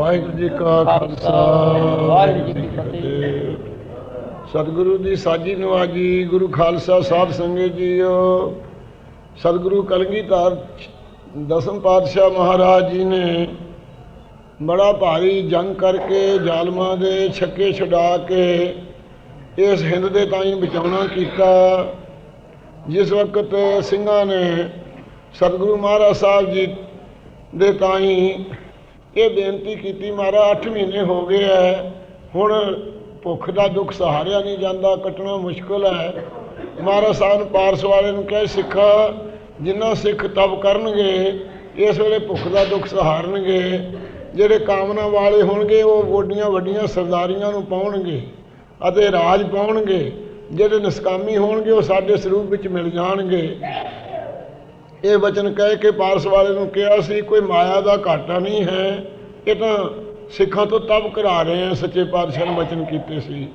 ਵਾਹਿਗੁਰੂ ਜੀ ਕਾ ਖਾਲਸਾ, ਵਾਹਿਗੁਰੂ ਜੀ ਕੀ ਫਤਿਹ। ਸਤਿਗੁਰੂ ਦੀ ਸਾਜੀ ਨਵਾਜੀ, ਗੁਰੂ ਖਾਲਸਾ ਸਾਧ ਸੰਗਤ ਜੀਓ ਸਤਿਗੁਰੂ ਕਲਗੀਧਰ ਦਸਮ ਪਾਤਸ਼ਾਹ ਮਹਾਰਾਜ ਜੀ ਨੇ ਬੜਾ ਭਾਰੀ ਜੰਗ ਕਰਕੇ ਜ਼ਾਲਮਾਂ ਦੇ ਛੱਕੇ ਛੁਡਾ ਕੇ ਇਸ ਹਿੰਦ ਦੇ ਤਾਈਂ ਬਚਾਉਣਾ ਕੀਤਾ, ਜਿਸ ਵਕਤ ਸਿੰਘਾਂ ਨੇ ਸਤਿਗੁਰੂ ਮਹਾਰਾਜ ਸਾਹਿਬ ਜੀ ਦੇ ਤਾਈਂ ਇਹ ਬੇਨਤੀ ਕੀਤੀ ਮਹਾਰਾਜ 8 ਮਹੀਨੇ ਹੋ ਗਏ ਹੈ ਹੁਣ ਭੁੱਖ ਦਾ ਦੁੱਖ ਸਹਾਰਿਆ ਨਹੀਂ ਜਾਂਦਾ, ਕੱਟਣਾ ਮੁਸ਼ਕਲ ਹੈ ਮਹਾਰਾਜ ਸਾਹਿਬ ਪਾਰਸ ਵਾਲੇ ਨੂੰ ਕਹੇ ਸਿੱਖਾ, ਜਿੰਨਾ ਸਿੱਖ ਤਪ ਕਰਨਗੇ, ਇਸ ਵੇਲੇ ਭੁੱਖ ਦਾ ਦੁੱਖ ਸਹਾਰਨਗੇ। ਜਿਹੜੇ ਕਾਮਨਾ ਵਾਲੇ ਹੋਣਗੇ, ਉਹ ਗੋਡੀਆਂ ਵੱਡੀਆਂ ਸਰਦਾਰੀਆਂ ਨੂੰ ਪਾਉਣਗੇ ਅਤੇ ਰਾਜ ਪਾਉਣਗੇ। ਜਿਹੜੇ ਨਿਸਕਾਮੀ ਹੋਣਗੇ, ਉਹ ਸਾਡੇ ਸਰੂਪ ਵਿੱਚ ਮਿਲ ਜਾਣਗੇ। ਇਹ ਵਚਨ ਕਹਿ ਕੇ ਪਾਰਸ ਵਾਲੇ ਨੂੰ ਕਿਹਾ ਸੀ, ਕੋਈ ਮਾਇਆ ਦਾ ਘਾਟਾ ਨਹੀਂ ਹੈ। ਇਹ ਤਾਂ ਸਿੱਖਾਂ ਤੋਂ ਤਪ ਕਰਾ ਰਹੇ ਆ, ਸੱਚੇ ਪਾਤਸ਼ਾਹ ਨੇ ਵਚਨ ਕੀਤੇ ਸੀ।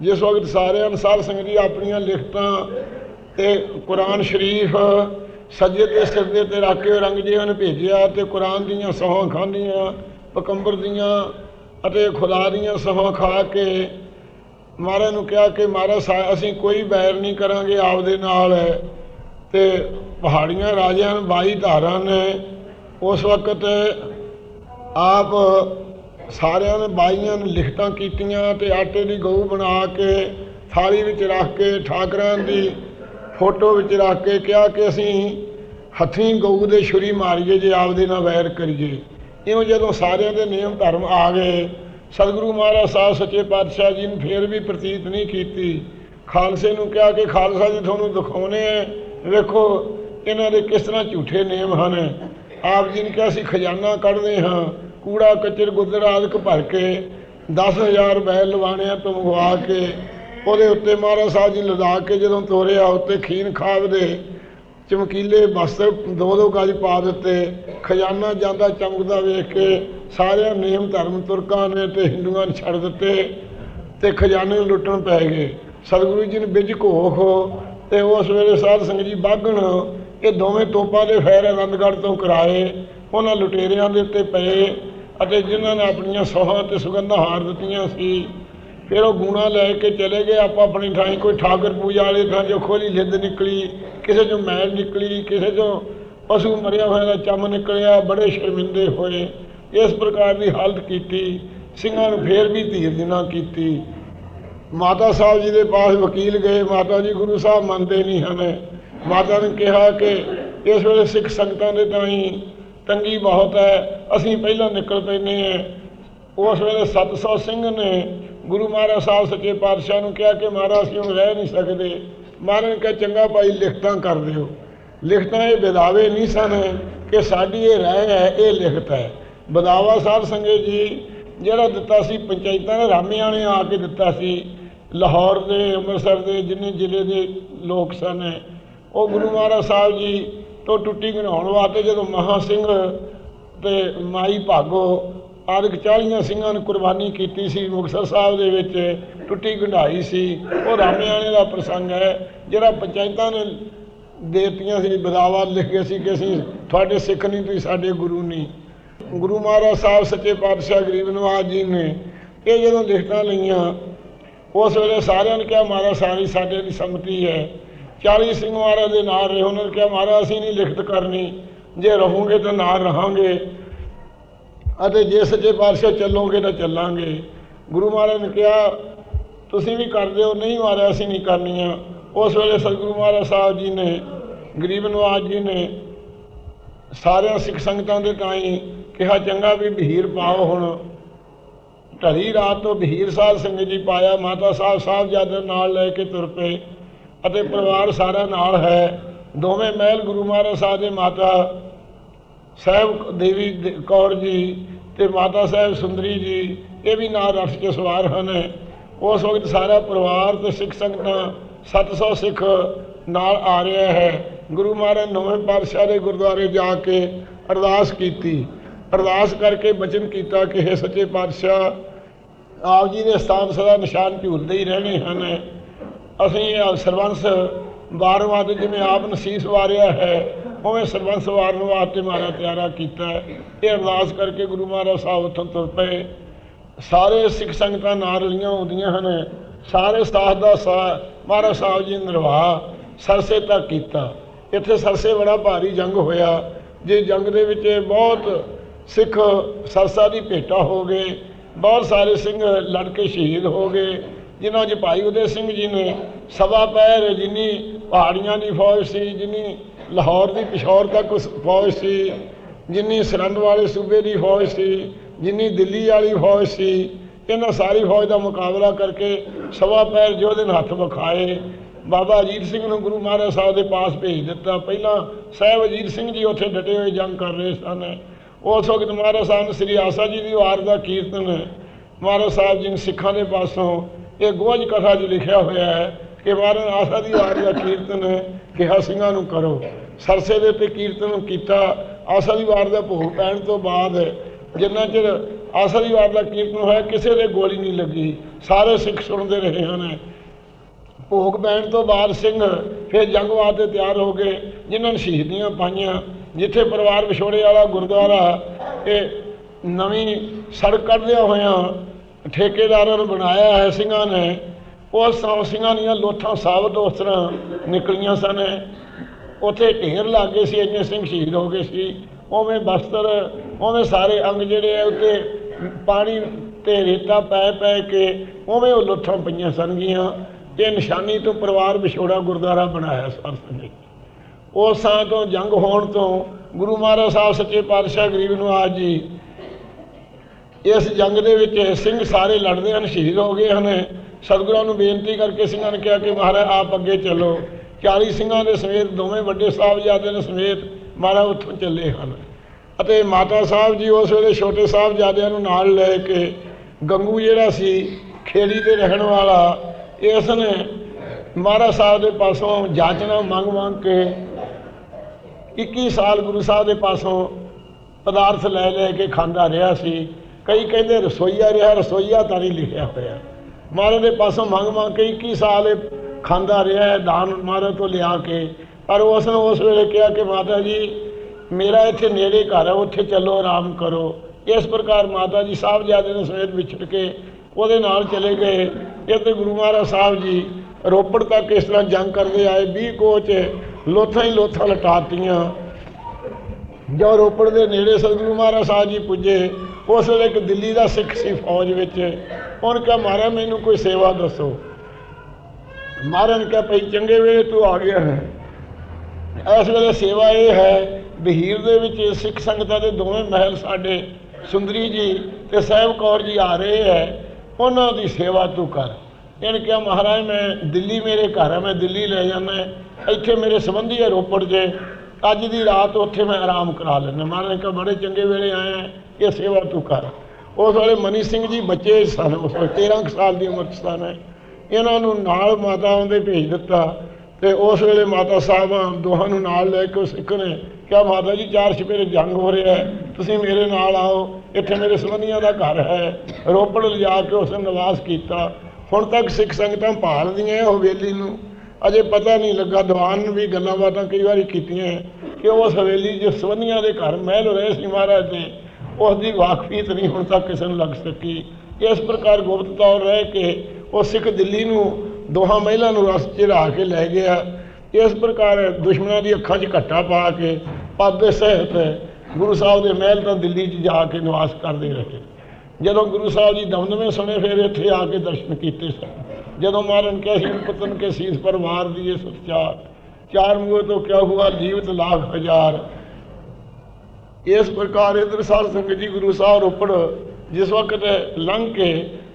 ਜਿਸ ਵਕਤ ਸਾਰੇ ਅਨਸਾਰ ਸਿੰਘ ਜੀ ਆਪਣੀਆਂ ਲਿਖਤਾਂ ਤੇ ਕੁਰਾਨ ਸ਼ਰੀਫ ਸੱਜੇ ਤੇ ਸਿਰਦੇ ਤੇ ਰੱਖ ਕੇ ਔਰੰਗਜ਼ੇਬ ਨੇ ਭੇਜਿਆ ਤੇ ਕੁਰਾਨ ਦੀਆਂ ਸਹੁੰ ਖਾਂਦੀਆਂ ਪਕੰਬਰ ਦੀਆਂ ਅਤੇ ਖੁਦਾ ਦੀਆਂ ਸਹੁੰ ਖਾ ਕੇ ਮਹਾਰਾਜ ਨੂੰ ਕਿਹਾ ਕਿ, ਮਹਾਰਾਜ, ਸਾ- ਅਸੀਂ ਕੋਈ ਬੈਰ ਨਹੀਂ ਕਰਾਂਗੇ, ਆਪਦੇ ਨਾਲ ਤੇ ਪਹਾੜੀਆਂ ਰਾਜਿਆਂ ਨੂੰ 22 ਧਾਰਾਂ ਨੇ, ਉਸ ਵਕਤ ਆਪ ਸਾਰਿਆਂ ਨੇ, ਬਾਈਆਂ ਨੇ ਲਿਖਤਾਂ ਕੀਤੀਆਂ ਤੇ ਆਟੇ ਦੀ ਗਊ ਬਣਾ ਕੇ, ਥਾਲੀ ਵਿੱਚ ਰੱਖ ਕੇ, ਠਾਕਰਾਂ ਦੀ ਫੋਟੋ ਵਿੱਚ ਰੱਖ ਕੇ ਕਿਹਾ ਕਿ ਅਸੀਂ ਹੱਥੀਂ ਗਊ ਦੇ ਛੁਰੀ ਮਾਰੀਏ, ਜੇ ਆਪਦੇ ਨਾਲ ਵੈਰ ਕਰੀਏ। ਇਉਂ ਜਦੋਂ ਸਾਰਿਆਂ ਦੇ ਨਿਯਮ ਧਰਮ ਆ ਗਏ, ਸਤਿਗੁਰੂ ਮਹਾਰਾਜ ਸਾਹਿਬ ਸੱਚੇ ਪਾਤਸ਼ਾਹ ਜੀ ਨੇ ਫੇਰ ਵੀ ਪ੍ਰਤੀਤ ਨਹੀਂ ਕੀਤੀ। ਖਾਲਸੇ ਨੂੰ ਕਿਹਾ ਕਿ ਖਾਲਸਾ ਜੀ ਤੁਹਾਨੂੰ ਦਿਖਾਉਣੇ ਆ ਵੇਖੋ, ਇਹਨਾਂ ਦੇ ਕਿਸ ਤਰ੍ਹਾਂ ਝੂਠੇ ਨੇਮ ਹਨ? ਆਪ ਜੀ ਨੇ ਕਿਹਾ ਅਸੀਂ ਖਜ਼ਾਨਾ ਕੱਢਦੇ ਹਾਂ, ਕੂੜਾ, ਕਚਰ ਗੁੱਦੜ ਆਦਿਕ ਭਰ ਕੇ 10000 ਬੈਲ ਲਵਾਣਿਆਂ ਤੋਂ ਮੰਗਵਾ ਕੇ ਉਹਦੇ ਉੱਤੇ ਮਹਾਰਾਜ ਸਾਹਿਬ ਜੀ ਲਦਾ ਕੇ ਜਦੋਂ ਤੋਰਿਆ, ਉੱਤੇ ਖੀਨ ਖਾਬ ਦੇ ਚਮਕੀਲੇ ਬਸਤਰ ਦੋ ਦੋ ਗਜ ਪਾ ਦਿੱਤੇ। ਖਜ਼ਾਨਾ ਜਾਂਦਾ ਚਮਕਦਾ ਵੇਖ ਕੇ ਸਾਰਿਆਂ ਨੇਮ ਧਰਮ ਤੁਰਕਾਂ ਨੇ ਤੇ ਹਿੰਦੂਆਂ ਨੇ ਛੱਡ ਦਿੱਤੇ ਤੇ ਖਜ਼ਾਨੇ ਨੂੰ ਲੁੱਟਣ ਪੈ ਗਏ। ਸਤਿਗੁਰੂ ਜੀ ਨੇ ਬਿਜ ਘੋਖ ਤੇ ਉਸ ਵੇਲੇ ਸਾਧ ਸੰਗਤ ਜੀ ਬਾਗਣ, ਇਹ ਦੋਵੇਂ ਤੋਪਾਂ ਦੇ ਫੈਰ ਆਨੰਦਗੜ੍ਹ ਤੋਂ ਕਰਾਏ, ਉਹਨਾਂ ਲੁਟੇਰਿਆਂ ਦੇ ਉੱਤੇ ਪਏ ਅਤੇ ਜਿਨ੍ਹਾਂ ਨੇ ਆਪਣੀਆਂ ਸੋਹਾਂ ਤੇ ਸੁਗੰਧਾਂ ਹਾਰ ਦਿੱਤੀਆਂ ਸੀ, ਫਿਰ ਉਹ ਗੂਣਾ ਲੈ ਕੇ ਚਲੇ ਗਏ। ਆਪਾਂ ਆਪਣੀ ਥਾਂ ਕੋਈ ਠਾਕਰ ਪੂਜਾ ਵਾਲੇ ਥਾਂ ਜੋ ਖੋਲੀ, ਲਿੱਦ ਨਿਕਲੀ, ਕਿਸੇ ਚੋਂ ਮੈਲ ਨਿਕਲੀ, ਕਿਸੇ ਚੋਂ ਪਸ਼ੂ ਮਰਿਆ ਹੋਇਆ ਦਾ ਚੰਮ ਨਿਕਲਿਆ, ਬੜੇ ਸ਼ਰਮਿੰਦੇ ਹੋਏ। ਇਸ ਪ੍ਰਕਾਰ ਦੀ ਹਾਲਤ ਕੀਤੀ, ਸਿੰਘਾਂ ਨੂੰ ਫੇਰ ਵੀ ਧੀਰਜ ਨਾ ਕੀਤੀ। ਮਾਤਾ ਸਾਹਿਬ ਜੀ ਦੇ ਪਾਸ ਵਕੀਲ ਗਏ, ਮਾਤਾ ਜੀ ਗੁਰੂ ਸਾਹਿਬ ਮੰਨਦੇ ਨਹੀਂ ਹਨ। ਮਾਤਾ ਨੇ ਕਿਹਾ ਕਿ ਇਸ ਵੇਲੇ ਸਿੱਖ ਸੰਗਤਾਂ ਦੇ ਤਾਈਂ ਤੰਗੀ ਬਹੁਤ ਹੈ, ਅਸੀਂ ਪਹਿਲਾਂ ਨਿਕਲ ਪੈਨੇ ਆ ਉਸ ਵੇਲੇ 700 ਸਿੰਘ ਨੇ ਗੁਰੂ ਮਹਾਰਾਜ ਸਾਹਿਬ ਸੱਚੇ ਪਾਤਸ਼ਾਹ ਨੂੰ ਕਿਹਾ ਕਿ ਮਹਾਰਾਜ ਅਸੀਂ ਹੁਣ ਰਹਿ ਨਹੀਂ ਸਕਦੇ। ਮਹਾਰਾਜ ਨੇ ਕਿਹਾ, ਚੰਗਾ ਭਾਈ, ਲਿਖਤਾਂ ਕਰ ਦਿਓ। ਲਿਖਤਾਂ ਇਹ ਵਿਦਾਵੇ ਨਹੀਂ ਸਨ ਕਿ ਸਾਡੀ ਇਹ ਰਹਿ ਹੈ, ਇਹ ਲਿਖਤ ਹੈ। ਬਦਾਵਾ ਸਾਹਿਬ ਸੰਗਤ ਜੀ, ਜਿਹੜਾ ਦਿੱਤਾ ਸੀ, ਪੰਚਾਇਤਾਂ ਨੇ ਰਾਮਿਆਂ ਨੇ ਆ ਕੇ ਦਿੱਤਾ ਸੀ। ਲਾਹੌਰ ਦੇ, ਅੰਮ੍ਰਿਤਸਰ ਦੇ, ਜਿੰਨੇ ਜ਼ਿਲ੍ਹੇ ਦੇ ਲੋਕ ਸਨ, ਉਹ ਗੁਰੂ ਮਹਾਰਾਜ ਸਾਹਿਬ ਜੀ ਤੋਂ ਟੁੱਟੀ ਘਣਾਉਣ ਵਾਸਤੇ ਜਦੋਂ ਮਹਾ ਸਿੰਘ ਤੇ ਮਾਈ ਭਾਗੋ ਆਦਿਕ 40 ਸਿੰਘਾਂ ਨੇ ਕੁਰਬਾਨੀ ਕੀਤੀ ਸੀ, ਮੁਕਤਸਰ ਸਾਹਿਬ ਦੇ ਵਿੱਚ ਟੁੱਟੀ ਗੰਢਾਈ ਸੀ, ਉਹ ਰਾਮਿਆਣੇ ਦਾ ਪ੍ਰਸੰਗ ਹੈ, ਜਿਹੜਾ ਪੰਚਾਇਤਾਂ ਨੇ ਦੇਤੀਆਂ ਸੀ, ਬਦਾਵਾ ਲਿਖੇ ਸੀ ਕਿ ਅਸੀਂ ਤੁਹਾਡੇ ਸਿੱਖ ਨਹੀਂ, ਤੁਸੀਂ ਸਾਡੇ ਗੁਰੂ ਨਹੀਂ। ਗੁਰੂ ਮਹਾਰਾਜ ਸਾਹਿਬ ਸੱਚੇ ਪਾਤਸ਼ਾਹ ਗਰੀਬ ਨਵਾਜ ਜੀ ਨੇ ਇਹ ਜਦੋਂ ਲਿਖਤਾਂ ਲਈਆਂ ਉਸ ਵੇਲੇ ਸਾਰਿਆਂ ਨੇ ਕਿਹਾ, ਮਹਾਰਾਜ, ਸਾਰੀ ਸਾਡੇ ਦੀ ਸੰਮਤੀ ਹੈ। 40 ਸਿੰਘ ਮਹਾਰਾਜ ਦੇ ਨਾਲ ਰਹੇ, ਉਹਨਾਂ ਨੇ ਕਿਹਾ, ਮਹਾਰਾਜ, ਅਸੀਂ ਨਹੀਂ ਲਿਖਤ ਕਰਨੀ। ਜੇ ਰਹੋਗੇ ਤਾਂ ਨਾਲ ਰਹਾਂਗੇ। ਅਤੇ ਜੇ ਸੱਚੇ ਪਾਤਸ਼ਾਹ ਚੱਲੋਗੇ ਤਾਂ ਚੱਲਾਂਗੇ। ਗੁਰੂ ਮਹਾਰਾਜ ਨੇ ਕਿਹਾ, ਤੁਸੀਂ ਵੀ ਕਰਦੇ ਹੋ, ਨਹੀਂ ਮਹਾਰਾਜ, ਅਸੀਂ ਨਹੀਂ ਕਰਨੀਆਂ। ਉਸ ਵੇਲੇ ਸਤਿਗੁਰੂ ਮਹਾਰਾਜ ਸਾਹਿਬ ਜੀ ਨੇ, ਗਰੀਬ ਨਵਾਜ ਜੀ ਨੇ ਸਾਰਿਆਂ ਸਿੱਖ ਸੰਗਤਾਂ ਦੇ ਤਾਈਂ ਕਿਹਾ, ਚੰਗਾ ਵੀ ਬਹੀਰ ਪਾਓ ਹੁਣ। ਢਲੀ ਰਾਤ ਤੋਂ ਬਹੀਰ ਸਾਹਿਬ ਸਿੰਘ ਜੀ ਪਾਇਆ, ਮਾਤਾ ਸਾਹਿਬ ਸਾਹਿਬਜ਼ਾਦੇ ਨਾਲ ਲੈ ਕੇ ਤੁਰ ਪਏ ਅਤੇ ਪਰਿਵਾਰ ਸਾਰਾ ਨਾਲ ਹੈ। ਦੋਵੇਂ ਮਹਿਲ ਗੁਰੂ ਮਹਾਰਾਜ ਸਾਹਿਬ ਦੇ ਮਾਤਾ ਸਾਹਿਬ ਦੇਵੀ ਦੇ- ਕੌਰ ਜੀ ਤੇ ਮਾਤਾ ਸਾਹਿਬ ਸੁੰਦਰੀ ਜੀ, ਇਹ ਵੀ ਨਾਲ ਰੱਥ 'ਚ ਸਵਾਰ ਹਨ। ਉਸ ਵਕਤ ਸਾਰਾ ਪਰਿਵਾਰ ਤੇ ਸਿੱਖ ਸੰਗਤਾਂ 700 ਸਿੱਖ ਨਾਲ ਆ ਰਿਹਾ ਹੈ। ਗੁਰੂ ਮਹਾਰਾਜ ਨੌਵੇਂ ਪਾਤਸ਼ਾਹ ਦੇ ਗੁਰਦੁਆਰੇ ਜਾ ਕੇ ਅਰਦਾਸ ਕੀਤੀ। ਅਰਦਾਸ ਕਰਕੇ ਬਚਨ ਕੀਤਾ ਕਿ हे ਸੱਚੇ ਪਾਤਸ਼ਾਹ ਆਪ ਜੀ ਦੇ ਸਥਾਨ ਸਦਾ ਨਿਸ਼ਾਨ ਝੂਲਦੇ ਹੀ ਰਹਿਣੇ ਹਨ। ਅਸੀਂ ਸਰਬੰਸ ਵਾਰ-ਵਾਰ ਜਿਵੇਂ ਆਪ ਨਸੀਸ ਵਾਰਿਆ ਹੈ, ਉਵੇਂ ਸਰਬੰਸ ਵਾਰਨ ਵਾਸਤੇ ਮਾਰਾ ਤਿਆਰਾ ਕੀਤਾ ਇਹ ਅਰਦਾਸ ਕਰਕੇ ਗੁਰੂ ਮਹਾਰਾਜ ਸਾਹਿਬ ਉੱਥੋਂ ਤੁਰ ਪਏ। ਸਾਰੇ ਸਿੱਖ ਸੰਗਤਾਂ ਨਾਲ ਰਲੀਆਂ ਹੁੰਦੀਆਂ ਹਨ। ਸਾਰੇ ਸਾਥ ਦਾ ਸਾ, ਮਹਾਰਾਜ ਸਾਹਿਬ ਜੀ ਨਿਰਵਾਹ ਸਰਸੇ ਤੱਕ ਕੀਤਾ। ਇੱਥੇ ਸਰਸੇ ਬੜਾ ਭਾਰੀ ਜੰਗ ਹੋਇਆ। ਜੇ ਜੰਗ ਦੇ ਵਿੱਚ ਬਹੁਤ ਸਿੱਖ ਸਰਸਾ ਦੀ ਭੇਟਾ ਹੋ ਗਏ ਬਹੁਤ ਸਾਰੇ ਸਿੰਘ ਲੜ ਕੇ ਸ਼ਹੀਦ ਹੋ ਗਏ, ਜਿਨ੍ਹਾਂ 'ਚ ਭਾਈ ਉਦੇ ਸਿੰਘ ਜੀ ਨੇ ਸਵਾ ਪੈਰ ਜਿੰਨੀ ਪਹਾੜੀਆਂ ਦੀ ਫੌਜ ਸੀ, ਜਿੰਨੀ ਲਾਹੌਰ ਦੀ ਪਿਸ਼ੌਰ ਤੱਕ ਫੌਜ ਸੀ, ਜਿੰਨੀ ਸਰਹੰਦ ਵਾਲੇ ਸੂਬੇ ਦੀ ਫੌਜ ਸੀ, ਜਿੰਨੀ ਦਿੱਲੀ ਵਾਲੀ ਫੌਜ ਸੀ, ਇਹਨਾਂ ਸਾਰੀ ਫੌਜ ਦਾ ਮੁਕਾਬਲਾ ਕਰਕੇ ਸਵਾ ਪੈਰ ਯੋਧੇ ਨੇ ਹੱਥ ਵਿਖਾਏ। ਬਾਬਾ ਅਜੀਤ ਸਿੰਘ ਨੂੰ ਗੁਰੂ ਮਹਾਰਾਜ ਸਾਹਿਬ ਦੇ ਪਾਸ ਭੇਜ ਦਿੱਤਾ। ਪਹਿਲਾਂ ਸਾਹਿਬ ਅਜੀਤ ਸਿੰਘ ਜੀ ਉੱਥੇ ਡਟੇ ਹੋਏ ਜੰਗ ਕਰ ਰਹੇ ਸਨ। ਉਸ ਵਕਤ ਮਹਾਰਾਜ ਸਾਹਿਬ ਨੇ ਸ੍ਰੀ ਆਸਾ ਜੀ ਦੀ ਵਾਰ ਦਾ ਕੀਰਤਨ ਮਹਾਰਾਜ ਸਾਹਿਬ ਜੀ ਨੇ ਸਿੱਖਾਂ ਦੇ ਪਾਸੋਂ ਇਹ ਗੋਝ ਕਥਾ 'ਚ ਲਿਖਿਆ ਹੋਇਆ ਹੈ ਕਿ ਮਹਾਰਾਜ ਆਸਾ ਦੀ ਵਾਰ ਦਾ ਕੀਰਤਨ ਕਿਹਾ ਸਿੰਘਾਂ ਨੂੰ ਕਰੋ। ਸਰਸੇ ਦੇ ਉੱਤੇ ਕੀਰਤਨ ਕੀਤਾ। ਆਸਾ ਦੀ ਵਾਰ ਦਾ ਭੋਗ ਪੈਣ ਤੋਂ ਬਾਅਦ ਜਿੰਨਾ ਚਿਰ ਆਸਾ ਦੀ ਵਾਰ ਦਾ ਕੀਰਤਨ ਹੋਇਆ, ਕਿਸੇ ਦੇ ਗੋਲੀ ਨਹੀਂ ਲੱਗੀ। ਸਾਰੇ ਸਿੱਖ ਸੁਣਦੇ ਰਹੇ ਹਨ। ਭੋਗ ਪੈਣ ਤੋਂ ਬਾਅਦ ਸਿੰਘ ਫਿਰ ਜੰਗ ਵਾਸਤੇ ਤਿਆਰ ਹੋ ਗਏ, ਜਿਨ੍ਹਾਂ ਨੇ ਸ਼ਹੀਦੀਆਂ ਪਾਈਆਂ। ਜਿੱਥੇ ਪਰਿਵਾਰ ਵਿਛੋੜੇ ਵਾਲਾ ਗੁਰਦੁਆਰਾ, ਇਹ ਨਵੀਂ ਸੜਕ ਕੱਢਦਿਆਂ ਹੋਇਆਂ ਠੇਕੇਦਾਰਾਂ ਨੂੰ ਬਣਾਇਆ ਹੈ ਸਿੰਘਾਂ ਨੇ, ਉਹ ਸੌ ਸਿੰਘਾਂ ਦੀਆਂ ਲੋਥਾਂ ਸਾਬਤ ਉਸ ਤਰ੍ਹਾਂ ਨਿਕਲੀਆਂ ਸਨ। ਉੱਥੇ ਢੇਰ ਲੱਗ ਗਏ ਸੀ, ਇੰਨੇ ਸਿੰਘ ਸ਼ਹੀਦ ਹੋ ਗਏ ਸੀ। ਉਵੇਂ ਬਸਤਰ, ਉਵੇਂ ਸਾਰੇ ਅੰਗ ਜਿਹੜੇ ਆ, ਉੱਤੇ ਪਾਣੀ ਤੇ ਰੇਤਾ ਪੈ ਪੈ ਕੇ ਉਵੇਂ ਉਹ ਲੁੱਥਾਂ ਪਈਆਂ ਸਨਗੀਆਂ ਇਹ ਨਿਸ਼ਾਨੀ ਤੋਂ ਪਰਿਵਾਰ ਵਿਛੋੜਾ ਗੁਰਦੁਆਰਾ ਬਣਾਇਆ ਸਰ ਸੰਗਤ ਉਸ ਥਾਂ ਤੋਂ ਜੰਗ ਹੋਣ ਤੋਂ? ਗੁਰੂ ਮਹਾਰਾਜ ਸਾਹਿਬ ਸੱਚੇ ਪਾਤਸ਼ਾਹ ਗਰੀਬ ਨਿਵਾਜ ਜੀ। ਇਸ ਜੰਗ ਦੇ ਵਿੱਚ ਸਿੰਘ ਸਾਰੇ ਲੜਦੇ ਹਨ, ਸ਼ਹੀਦ ਹੋ ਗਏ ਹਨ। ਸਤਿਗੁਰਾਂ ਨੂੰ ਬੇਨਤੀ ਕਰਕੇ ਸਿੰਘਾਂ ਨੇ ਕਿਹਾ ਕਿ ਮਹਾਰਾਜ, ਆਪ ਅੱਗੇ ਚੱਲੋ। 40 ਸਿੰਘਾਂ ਦੇ ਸਮੇਤ, ਦੋਵੇਂ ਵੱਡੇ ਸਾਹਿਬਜ਼ਾਦੇ ਦੇ ਸਮੇਤ ਮਹਾਰਾਜ ਉੱਥੋਂ ਚੱਲੇ ਹਨ। ਅਤੇ ਮਾਤਾ ਸਾਹਿਬ ਜੀ ਉਸ ਵੇਲੇ ਛੋਟੇ ਸਾਹਿਬਜ਼ਾਦਿਆਂ ਨੂੰ ਨਾਲ ਲੈ ਕੇ ਗੰਗੂ ਜਿਹੜਾ ਸੀ, ਖੇੜੀ ਤੇ ਰਹਿਣ ਵਾਲਾ, ਇਸ ਨੇ ਮਹਾਰਾਜ ਸਾਹਿਬ ਦੇ ਪਾਸੋਂ ਜਾਚਨਾ ਮੰਗ ਮੰਗ ਕੇ 21 ਸਾਲ ਗੁਰੂ ਸਾਹਿਬ ਦੇ ਪਾਸੋਂ ਪਦਾਰਥ ਲੈ ਲੈ ਕੇ ਖਾਂਦਾ ਰਿਹਾ ਸੀ। ਕਈ ਕਹਿੰਦੇ ਰਸੋਈਆ ਰਿਹਾ, ਰਸੋਈਆ ਤਾਂ ਨਹੀਂ ਲਿਖਿਆ ਹੋਇਆ। ਮਹਾਰਾਜ ਦੇ ਪਾਸੋਂ ਮੰਗ ਮੰਗ ਕੇ 21 ਸਾਲ ਇਹ ਖਾਂਦਾ ਰਿਹਾ ਹੈ ਦਾਨ ਮਹਾਰਾਜ ਤੋਂ ਲਿਆ ਕੇ। ਪਰ ਉਸ ਨੇ ਉਸ ਵੇਲੇ ਕਿਹਾ ਕਿ ਮਾਤਾ ਜੀ, ਮੇਰਾ ਇੱਥੇ ਨੇੜੇ ਘਰ ਹੈ ਉੱਥੇ ਚੱਲੋ, ਆਰਾਮ ਕਰੋ। ਇਸ ਪ੍ਰਕਾਰ ਮਾਤਾ ਜੀ ਸਾਹਿਬਜ਼ਾਦੇ ਨੂੰ ਸਮੇਤ ਵਿਛੜ ਕੇ ਉਹਦੇ ਨਾਲ ਚਲੇ ਗਏ। ਇਹ ਤੇ ਗੁਰੂ ਮਹਾਰਾਜ ਸਾਹਿਬ ਜੀ ਰੋਪੜ ਤੱਕ ਇਸ ਤਰ੍ਹਾਂ ਜੰਗ ਕਰਦੇ ਆਏ। 20 ਕੋਚ ਲੋਥਾਂ ਹੀ ਲੋਥਾਂ ਲਟਾਤੀਆਂ। ਜੋ ਰੋਪੜ ਦੇ ਨੇੜੇ ਸਤਿਗੁਰੂ ਮਹਾਰਾਜ ਸਾਹਿਬ ਜੀ ਪੁੱਜੇ, ਉਸ ਵੇਲੇ ਇੱਕ ਦਿੱਲੀ ਦਾ ਸਿੱਖ ਸੀ ਫੌਜ ਵਿੱਚ। ਉਹਨੇ ਕਿਹਾ, ਮਹਾਰਾਜ, ਮੈਨੂੰ ਕੋਈ ਸੇਵਾ ਦੱਸੋ। ਮਹਾਰਾਜ ਨੇ ਕਿਹਾ, ਭਈ, ਚੰਗੇ ਵੇਲੇ ਤੂੰ ਆ ਗਿਆ ਹੈ। ਇਸ ਵੇਲੇ ਸੇਵਾ ਇਹ ਹੈ, ਬਹੀਰ ਦੇ ਵਿੱਚ ਸਿੱਖ ਸੰਗਤਾਂ ਦੇ ਦੋਵੇਂ ਮਹਿਲ ਸਾਡੇ, ਸੁੰਦਰੀ ਜੀ ਤੇ ਸਾਹਿਬ ਕੌਰ ਜੀ ਆ ਰਹੇ ਹੈ। ਉਹਨਾਂ ਦੀ ਸੇਵਾ ਤੂੰ ਕਰ। ਇਹਨੇ ਕਿਹਾ, ਮਹਾਰਾਜ, ਮੈਂ ਦਿੱਲੀ ਮੇਰੇ ਘਰ ਹੈ ਮੈਂ ਦਿੱਲੀ ਲੈ ਜਾਣਾ ਇੱਥੇ ਮੇਰੇ ਸੰਬੰਧੀ ਹੈ ਰੋਪੜ 'ਚ ਅੱਜ ਦੀ ਰਾਤ ਉੱਥੇ ਮੈਂ ਆਰਾਮ ਕਰਾ ਲੈਣਾ ਮਹਾਰਾਜ ਨੇ ਕਿਹਾ, ਬੜੇ ਚੰਗੇ ਵੇਲੇ ਆਏ ਇਹ ਸੇਵਾ ਤੂੰ ਕਰ। ਉਸ ਵੇਲੇ ਮਨੀ ਸਿੰਘ ਜੀ ਬੱਚੇ ਸਨ, ਉਸ ਵੇਲੇ 13 ਕੁ ਸਾਲ ਦੀ ਉਮਰ 'ਚ ਸਨ। ਇਹਨਾਂ ਨੂੰ ਨਾਲ ਮਾਤਾ ਦੇ ਭੇਜ ਦਿੱਤਾ ਤੇ ਉਸ ਵੇਲੇ ਮਾਤਾ ਸਾਹਿਬਾਂ ਦੋਹਾਂ ਨੂੰ ਨਾਲ ਲੈ ਕੇ ਉਹ ਸਿੱਖ ਨੇ ਕਿਹਾ, ਮਾਤਾ ਜੀ, ਚਾਰ ਛਪੇਰੇ ਜੰਗ ਹੋ ਰਿਹਾ ਹੈ। ਤੁਸੀਂ ਮੇਰੇ ਨਾਲ ਆਓ। ਇੱਥੇ ਮੇਰੇ ਸੰਬੰਧੀਆਂ ਦਾ ਘਰ ਹੈ। ਰੋਪੜ ਲਿਜਾ ਕੇ ਉਸ ਨਿਵਾਸ ਕੀਤਾ। ਹੁਣ ਤੱਕ ਸਿੱਖ ਸੰਗਤਾਂ ਭਾਲਦੀਆਂ ਇਹ ਹਵੇਲੀ ਨੂੰ। ਅਜੇ ਪਤਾ ਨਹੀਂ ਲੱਗਾ, ਦੀਵਾਨ ਨੇ ਵੀ ਗੱਲਾਂ ਬਾਤਾਂ ਕਈ ਵਾਰੀ ਕੀਤੀਆਂ ਕਿ ਉਸ ਹਵੇਲੀ ਜਿਸ ਸੰਬੰਧੀਆਂ ਦੇ ਘਰ ਮਹਿਲ ਰਹੇ ਸੀ ਮਹਾਰਾਜ ਦੇ ਉਸ ਦੀ ਵਾਕਫੀਤ ਨਹੀਂ ਹੁਣ ਤੱਕ ਕਿਸੇ ਨੂੰ ਲੱਗ ਸਕੀ। ਇਸ ਪ੍ਰਕਾਰ ਗੁਪਤ ਤੌਰ ਰਹਿ ਕੇ ਉਹ ਸਿੱਖ ਦਿੱਲੀ ਨੂੰ ਦੋਹਾਂ ਮਹਿਲਾਂ ਨੂੰ ਰਸ ਚੜਾ ਕੇ ਲੈ ਗਿਆ। ਇਸ ਪ੍ਰਕਾਰ ਦੁਸ਼ਮਣਾਂ ਦੀ ਅੱਖਾਂ 'ਚ ਘੱਟਾ ਪਾ ਕੇ ਪਾਦੇ ਸਹਿਤ ਗੁਰੂ ਸਾਹਿਬ ਦੇ ਮਹਿਲ ਤੋਂ ਦਿੱਲੀ 'ਚ ਜਾ ਕੇ ਨਿਵਾਸ ਕਰਦੇ ਰਹੇ। ਜਦੋਂ ਗੁਰੂ ਸਾਹਿਬ ਜੀ ਦਮਦਮੇ ਸਮੇਂ ਫਿਰ ਇੱਥੇ ਆ ਕੇ ਦਰਸ਼ਨ ਕੀਤੇ ਸਨ। ਜਦੋਂ ਮਾਰਨ ਕੇ ਸਿੰਘ ਪਤਨ ਕੇ ਸੀਸ ਪਰ ਵਾਰ ਦੀਏ ਸਤਚਾਰ ਚਾਰ। ਮੂਹੇ ਤੋਂ ਕਿਆ ਹੁਆ, ਜੀਵਤ ਲਾਖ ਹਜ਼ਾਰ। ਇਸ ਪ੍ਰਕਾਰ ਇਧਰ ਸਾਧ ਸੰਗਤ ਜੀ ਗੁਰੂ ਸਾਹਿਬ ਰੋਪੜ, ਜਿਸ ਵਕਤ ਲੰਘ ਕੇ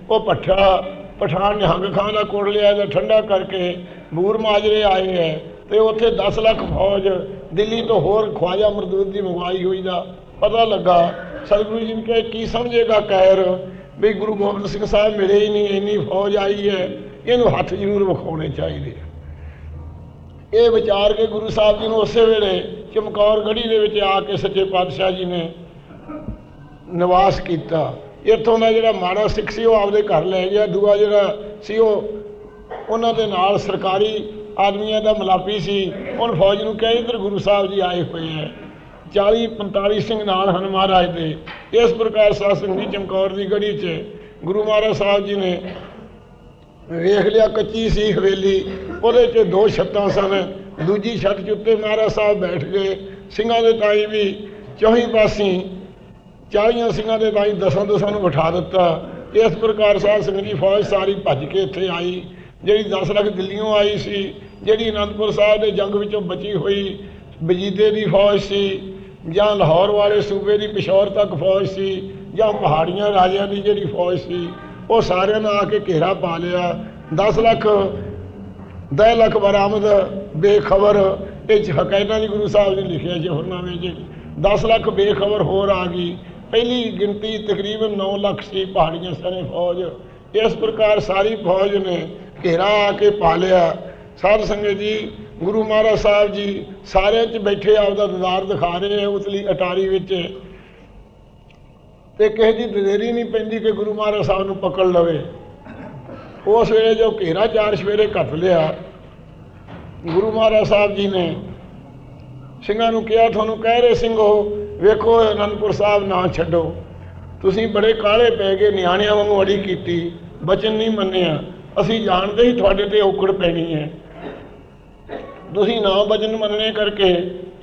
ਉਹ ਪੱਠਾ ਪਠਾਨ ਨਿਹੰਗ ਖਾਨ ਦਾ ਕੋਟ ਲਿਆ ਜਾਂ ਠੰਡਾ ਕਰਕੇ ਮੂਰ ਮਾਜਰੇ ਆਏ ਹੈ ਤੇ ਉੱਥੇ 10 ਲੱਖ ਫੌਜ ਦਿੱਲੀ ਤੋਂ ਹੋਰ ਖਵਾਜਾ ਮਰਦੂਦ ਦੀ ਮੰਗਵਾਈ ਹੋਈ ਦਾ ਪਤਾ ਲੱਗਾ ਸਤਿਗੁਰੂ ਜੀ ਨੇ ਕਿਹਾ, ਕੀ ਸਮਝੇਗਾ ਕੈਰ? ਵੀ ਗੁਰੂ ਗੋਬਿੰਦ ਸਿੰਘ ਸਾਹਿਬ ਮਿਲੇ ਹੀ ਨਹੀਂ, ਇੰਨੀ ਫੌਜ ਆਈ ਹੈ, ਇਹਨੂੰ ਹੱਥ ਜ਼ਰੂਰ ਵਿਖਾਉਣੇ ਚਾਹੀਦੇ ਆ। ਇਹ ਵਿਚਾਰ ਕੇ ਗੁਰੂ ਸਾਹਿਬ ਜੀ ਨੂੰ ਉਸੇ ਵੇਲੇ ਚਮਕੌਰ ਗੜੀ ਦੇ ਵਿੱਚ ਆ ਕੇ ਸੱਚੇ ਪਾਤਸ਼ਾਹ ਜੀ ਨੇ ਨਿਵਾਸ ਕੀਤਾ। ਇੱਥੋਂ ਦਾ ਜਿਹੜਾ ਮਾੜਾ ਸਿੱਖ ਸੀ, ਉਹ ਆਪਦੇ ਘਰ ਲੈ ਗਿਆ। ਦੂਆ ਜਿਹੜਾ ਸੀ, ਉਹ ਉਹਨਾਂ ਦੇ ਨਾਲ ਸਰਕਾਰੀ ਆਦਮੀਆਂ ਦਾ ਮਲਾਪੀ ਸੀ। ਹੁਣ ਫੌਜ ਨੂੰ ਕਿਹਾ, ਇੱਧਰ ਗੁਰੂ ਸਾਹਿਬ ਜੀ ਆਏ ਹੋਏ ਹੈ। 40 45 ਸਿੰਘ ਨਾਲ ਹਨ ਮਹਾਰਾਜ ਦੇ। ਇਸ ਪ੍ਰਕਾਰ ਸਾਧ ਸੰਗਤ ਜੀ ਚਮਕੌਰ ਦੀ ਗੜੀ 'ਚ ਗੁਰੂ ਮਹਾਰਾਜ ਸਾਹਿਬ ਜੀ ਨੇ ਵੇਖ ਲਿਆ ਕੱਚੀ ਸੀ ਹਵੇਲੀ, ਉਹਦੇ 'ਚ ਦੋ ਛੱਤਾਂ ਸਨ। ਦੂਜੀ ਛੱਤ 'ਚ ਉੱਤੇ ਮਹਾਰਾਜ ਸਾਹਿਬ ਬੈਠ ਗਏ। ਸਿੰਘਾਂ ਦੇ ਤਾਈ ਵੀ ਚੌਹੀ ਪਾਸੀ ਚਾਲੀਆਂ ਸਿੰਘਾਂ ਦੇ ਤਾਈ ਦਸਾਂ ਦਸਾਂ ਨੂੰ ਬਿਠਾ ਦਿੱਤਾ। ਇਸ ਪ੍ਰਕਾਰ ਸਾਧ ਸੰਗਤ ਜੀ ਫੌਜ ਸਾਰੀ ਭੱਜ ਕੇ ਇੱਥੇ ਆਈ। ਜਿਹੜੀ 10 ਲੱਖ ਦਿੱਲੀੋਂ ਆਈ ਸੀ, ਜਿਹੜੀ ਅਨੰਦਪੁਰ ਸਾਹਿਬ ਦੇ ਜੰਗ ਵਿੱਚੋਂ ਬਚੀ ਹੋਈ ਵਜੀਦੇ ਦੀ ਫੌਜ ਸੀ। ਜਾਂ ਲਾਹੌਰ ਵਾਲੇ ਸੂਬੇ ਦੀ ਪਿਸ਼ੌਰ ਤੱਕ ਫੌਜ ਸੀ, ਜਾਂ ਪਹਾੜੀਆਂ ਰਾਜਿਆਂ ਦੀ ਜਿਹੜੀ ਫੌਜ ਸੀ, ਉਹ ਸਾਰਿਆਂ ਨੇ ਆ ਕੇ ਘੇਰਾ ਪਾ ਲਿਆ। 10 ਲੱਖ 10 ਲੱਖ ਬਰਾਮਦ ਬੇਖਬਰ, ਇਹ 'ਚ ਹਕਾਇਤਾਂ ਦੀ ਗੁਰੂ ਸਾਹਿਬ ਨੇ ਲਿਖਿਆ ਜਹਰਨਾਮੇ 'ਚ। 10 ਲੱਖ ਬੇਖਬਰ ਹੋਰ ਆ ਗਈ। ਪਹਿਲੀ ਗਿਣਤੀ ਤਕਰੀਬਨ 9 ਲੱਖ ਸੀ ਪਹਾੜੀਆਂ ਸਾਰੇ ਫੌਜ। ਇਸ ਪ੍ਰਕਾਰ ਸਾਰੀ ਫੌਜ ਨੇ ਘੇਰਾ ਆ ਕੇ ਪਾ ਲਿਆ। ਸਾਧ ਸੰਗਤ ਜੀ ਗੁਰੂ ਮਹਾਰਾਜ ਸਾਹਿਬ ਜੀ ਸਾਰਿਆਂ 'ਚ ਬੈਠੇ ਆਪਦਾ ਦਜ਼ਾਰ ਦਿਖਾ ਰਹੇ ਆ ਉਤਲੀ ਅਟਾਰੀ ਵਿੱਚ। ਤੇ ਕਿਸੇ ਦੀ ਦਲੇਰੀ ਨਹੀਂ ਪੈਂਦੀ ਕਿ ਗੁਰੂ ਮਹਾਰਾਜ ਸਾਹਿਬ ਨੂੰ ਪਕੜ ਲਵੇ। ਉਸ ਵੇਲੇ ਜੋ ਘੇਰਾ ਚਾਰ ਸਵੇਰੇ ਘੱਟ ਲਿਆ। ਗੁਰੂ ਮਹਾਰਾਜ ਸਾਹਿਬ ਜੀ ਨੇ ਸਿੰਘਾਂ ਨੂੰ ਕਿਹਾ, ਤੁਹਾਨੂੰ ਕਹਿ ਰਹੇ ਸਿੰਘੋ ਵੇਖੋ ਅਨੰਦਪੁਰ ਸਾਹਿਬ ਨਾ ਛੱਡੋ। ਤੁਸੀਂ ਬੜੇ ਕਾਲੇ ਪੈ ਗਏ, ਨਿਆਣਿਆਂ ਵਾਂਗੂ ਅੜੀ ਕੀਤੀ, ਬਚਨ ਨਹੀਂ ਮੰਨਿਆ। ਅਸੀਂ ਜਾਣਦੇ ਹੀ ਤੁਹਾਡੇ ਤੇ ਔਕੜ ਪੈਣੀ ਹੈ। ਤੁਸੀਂ ਨਾ ਬਚਨ ਮੰਨਣੇ ਕਰਕੇ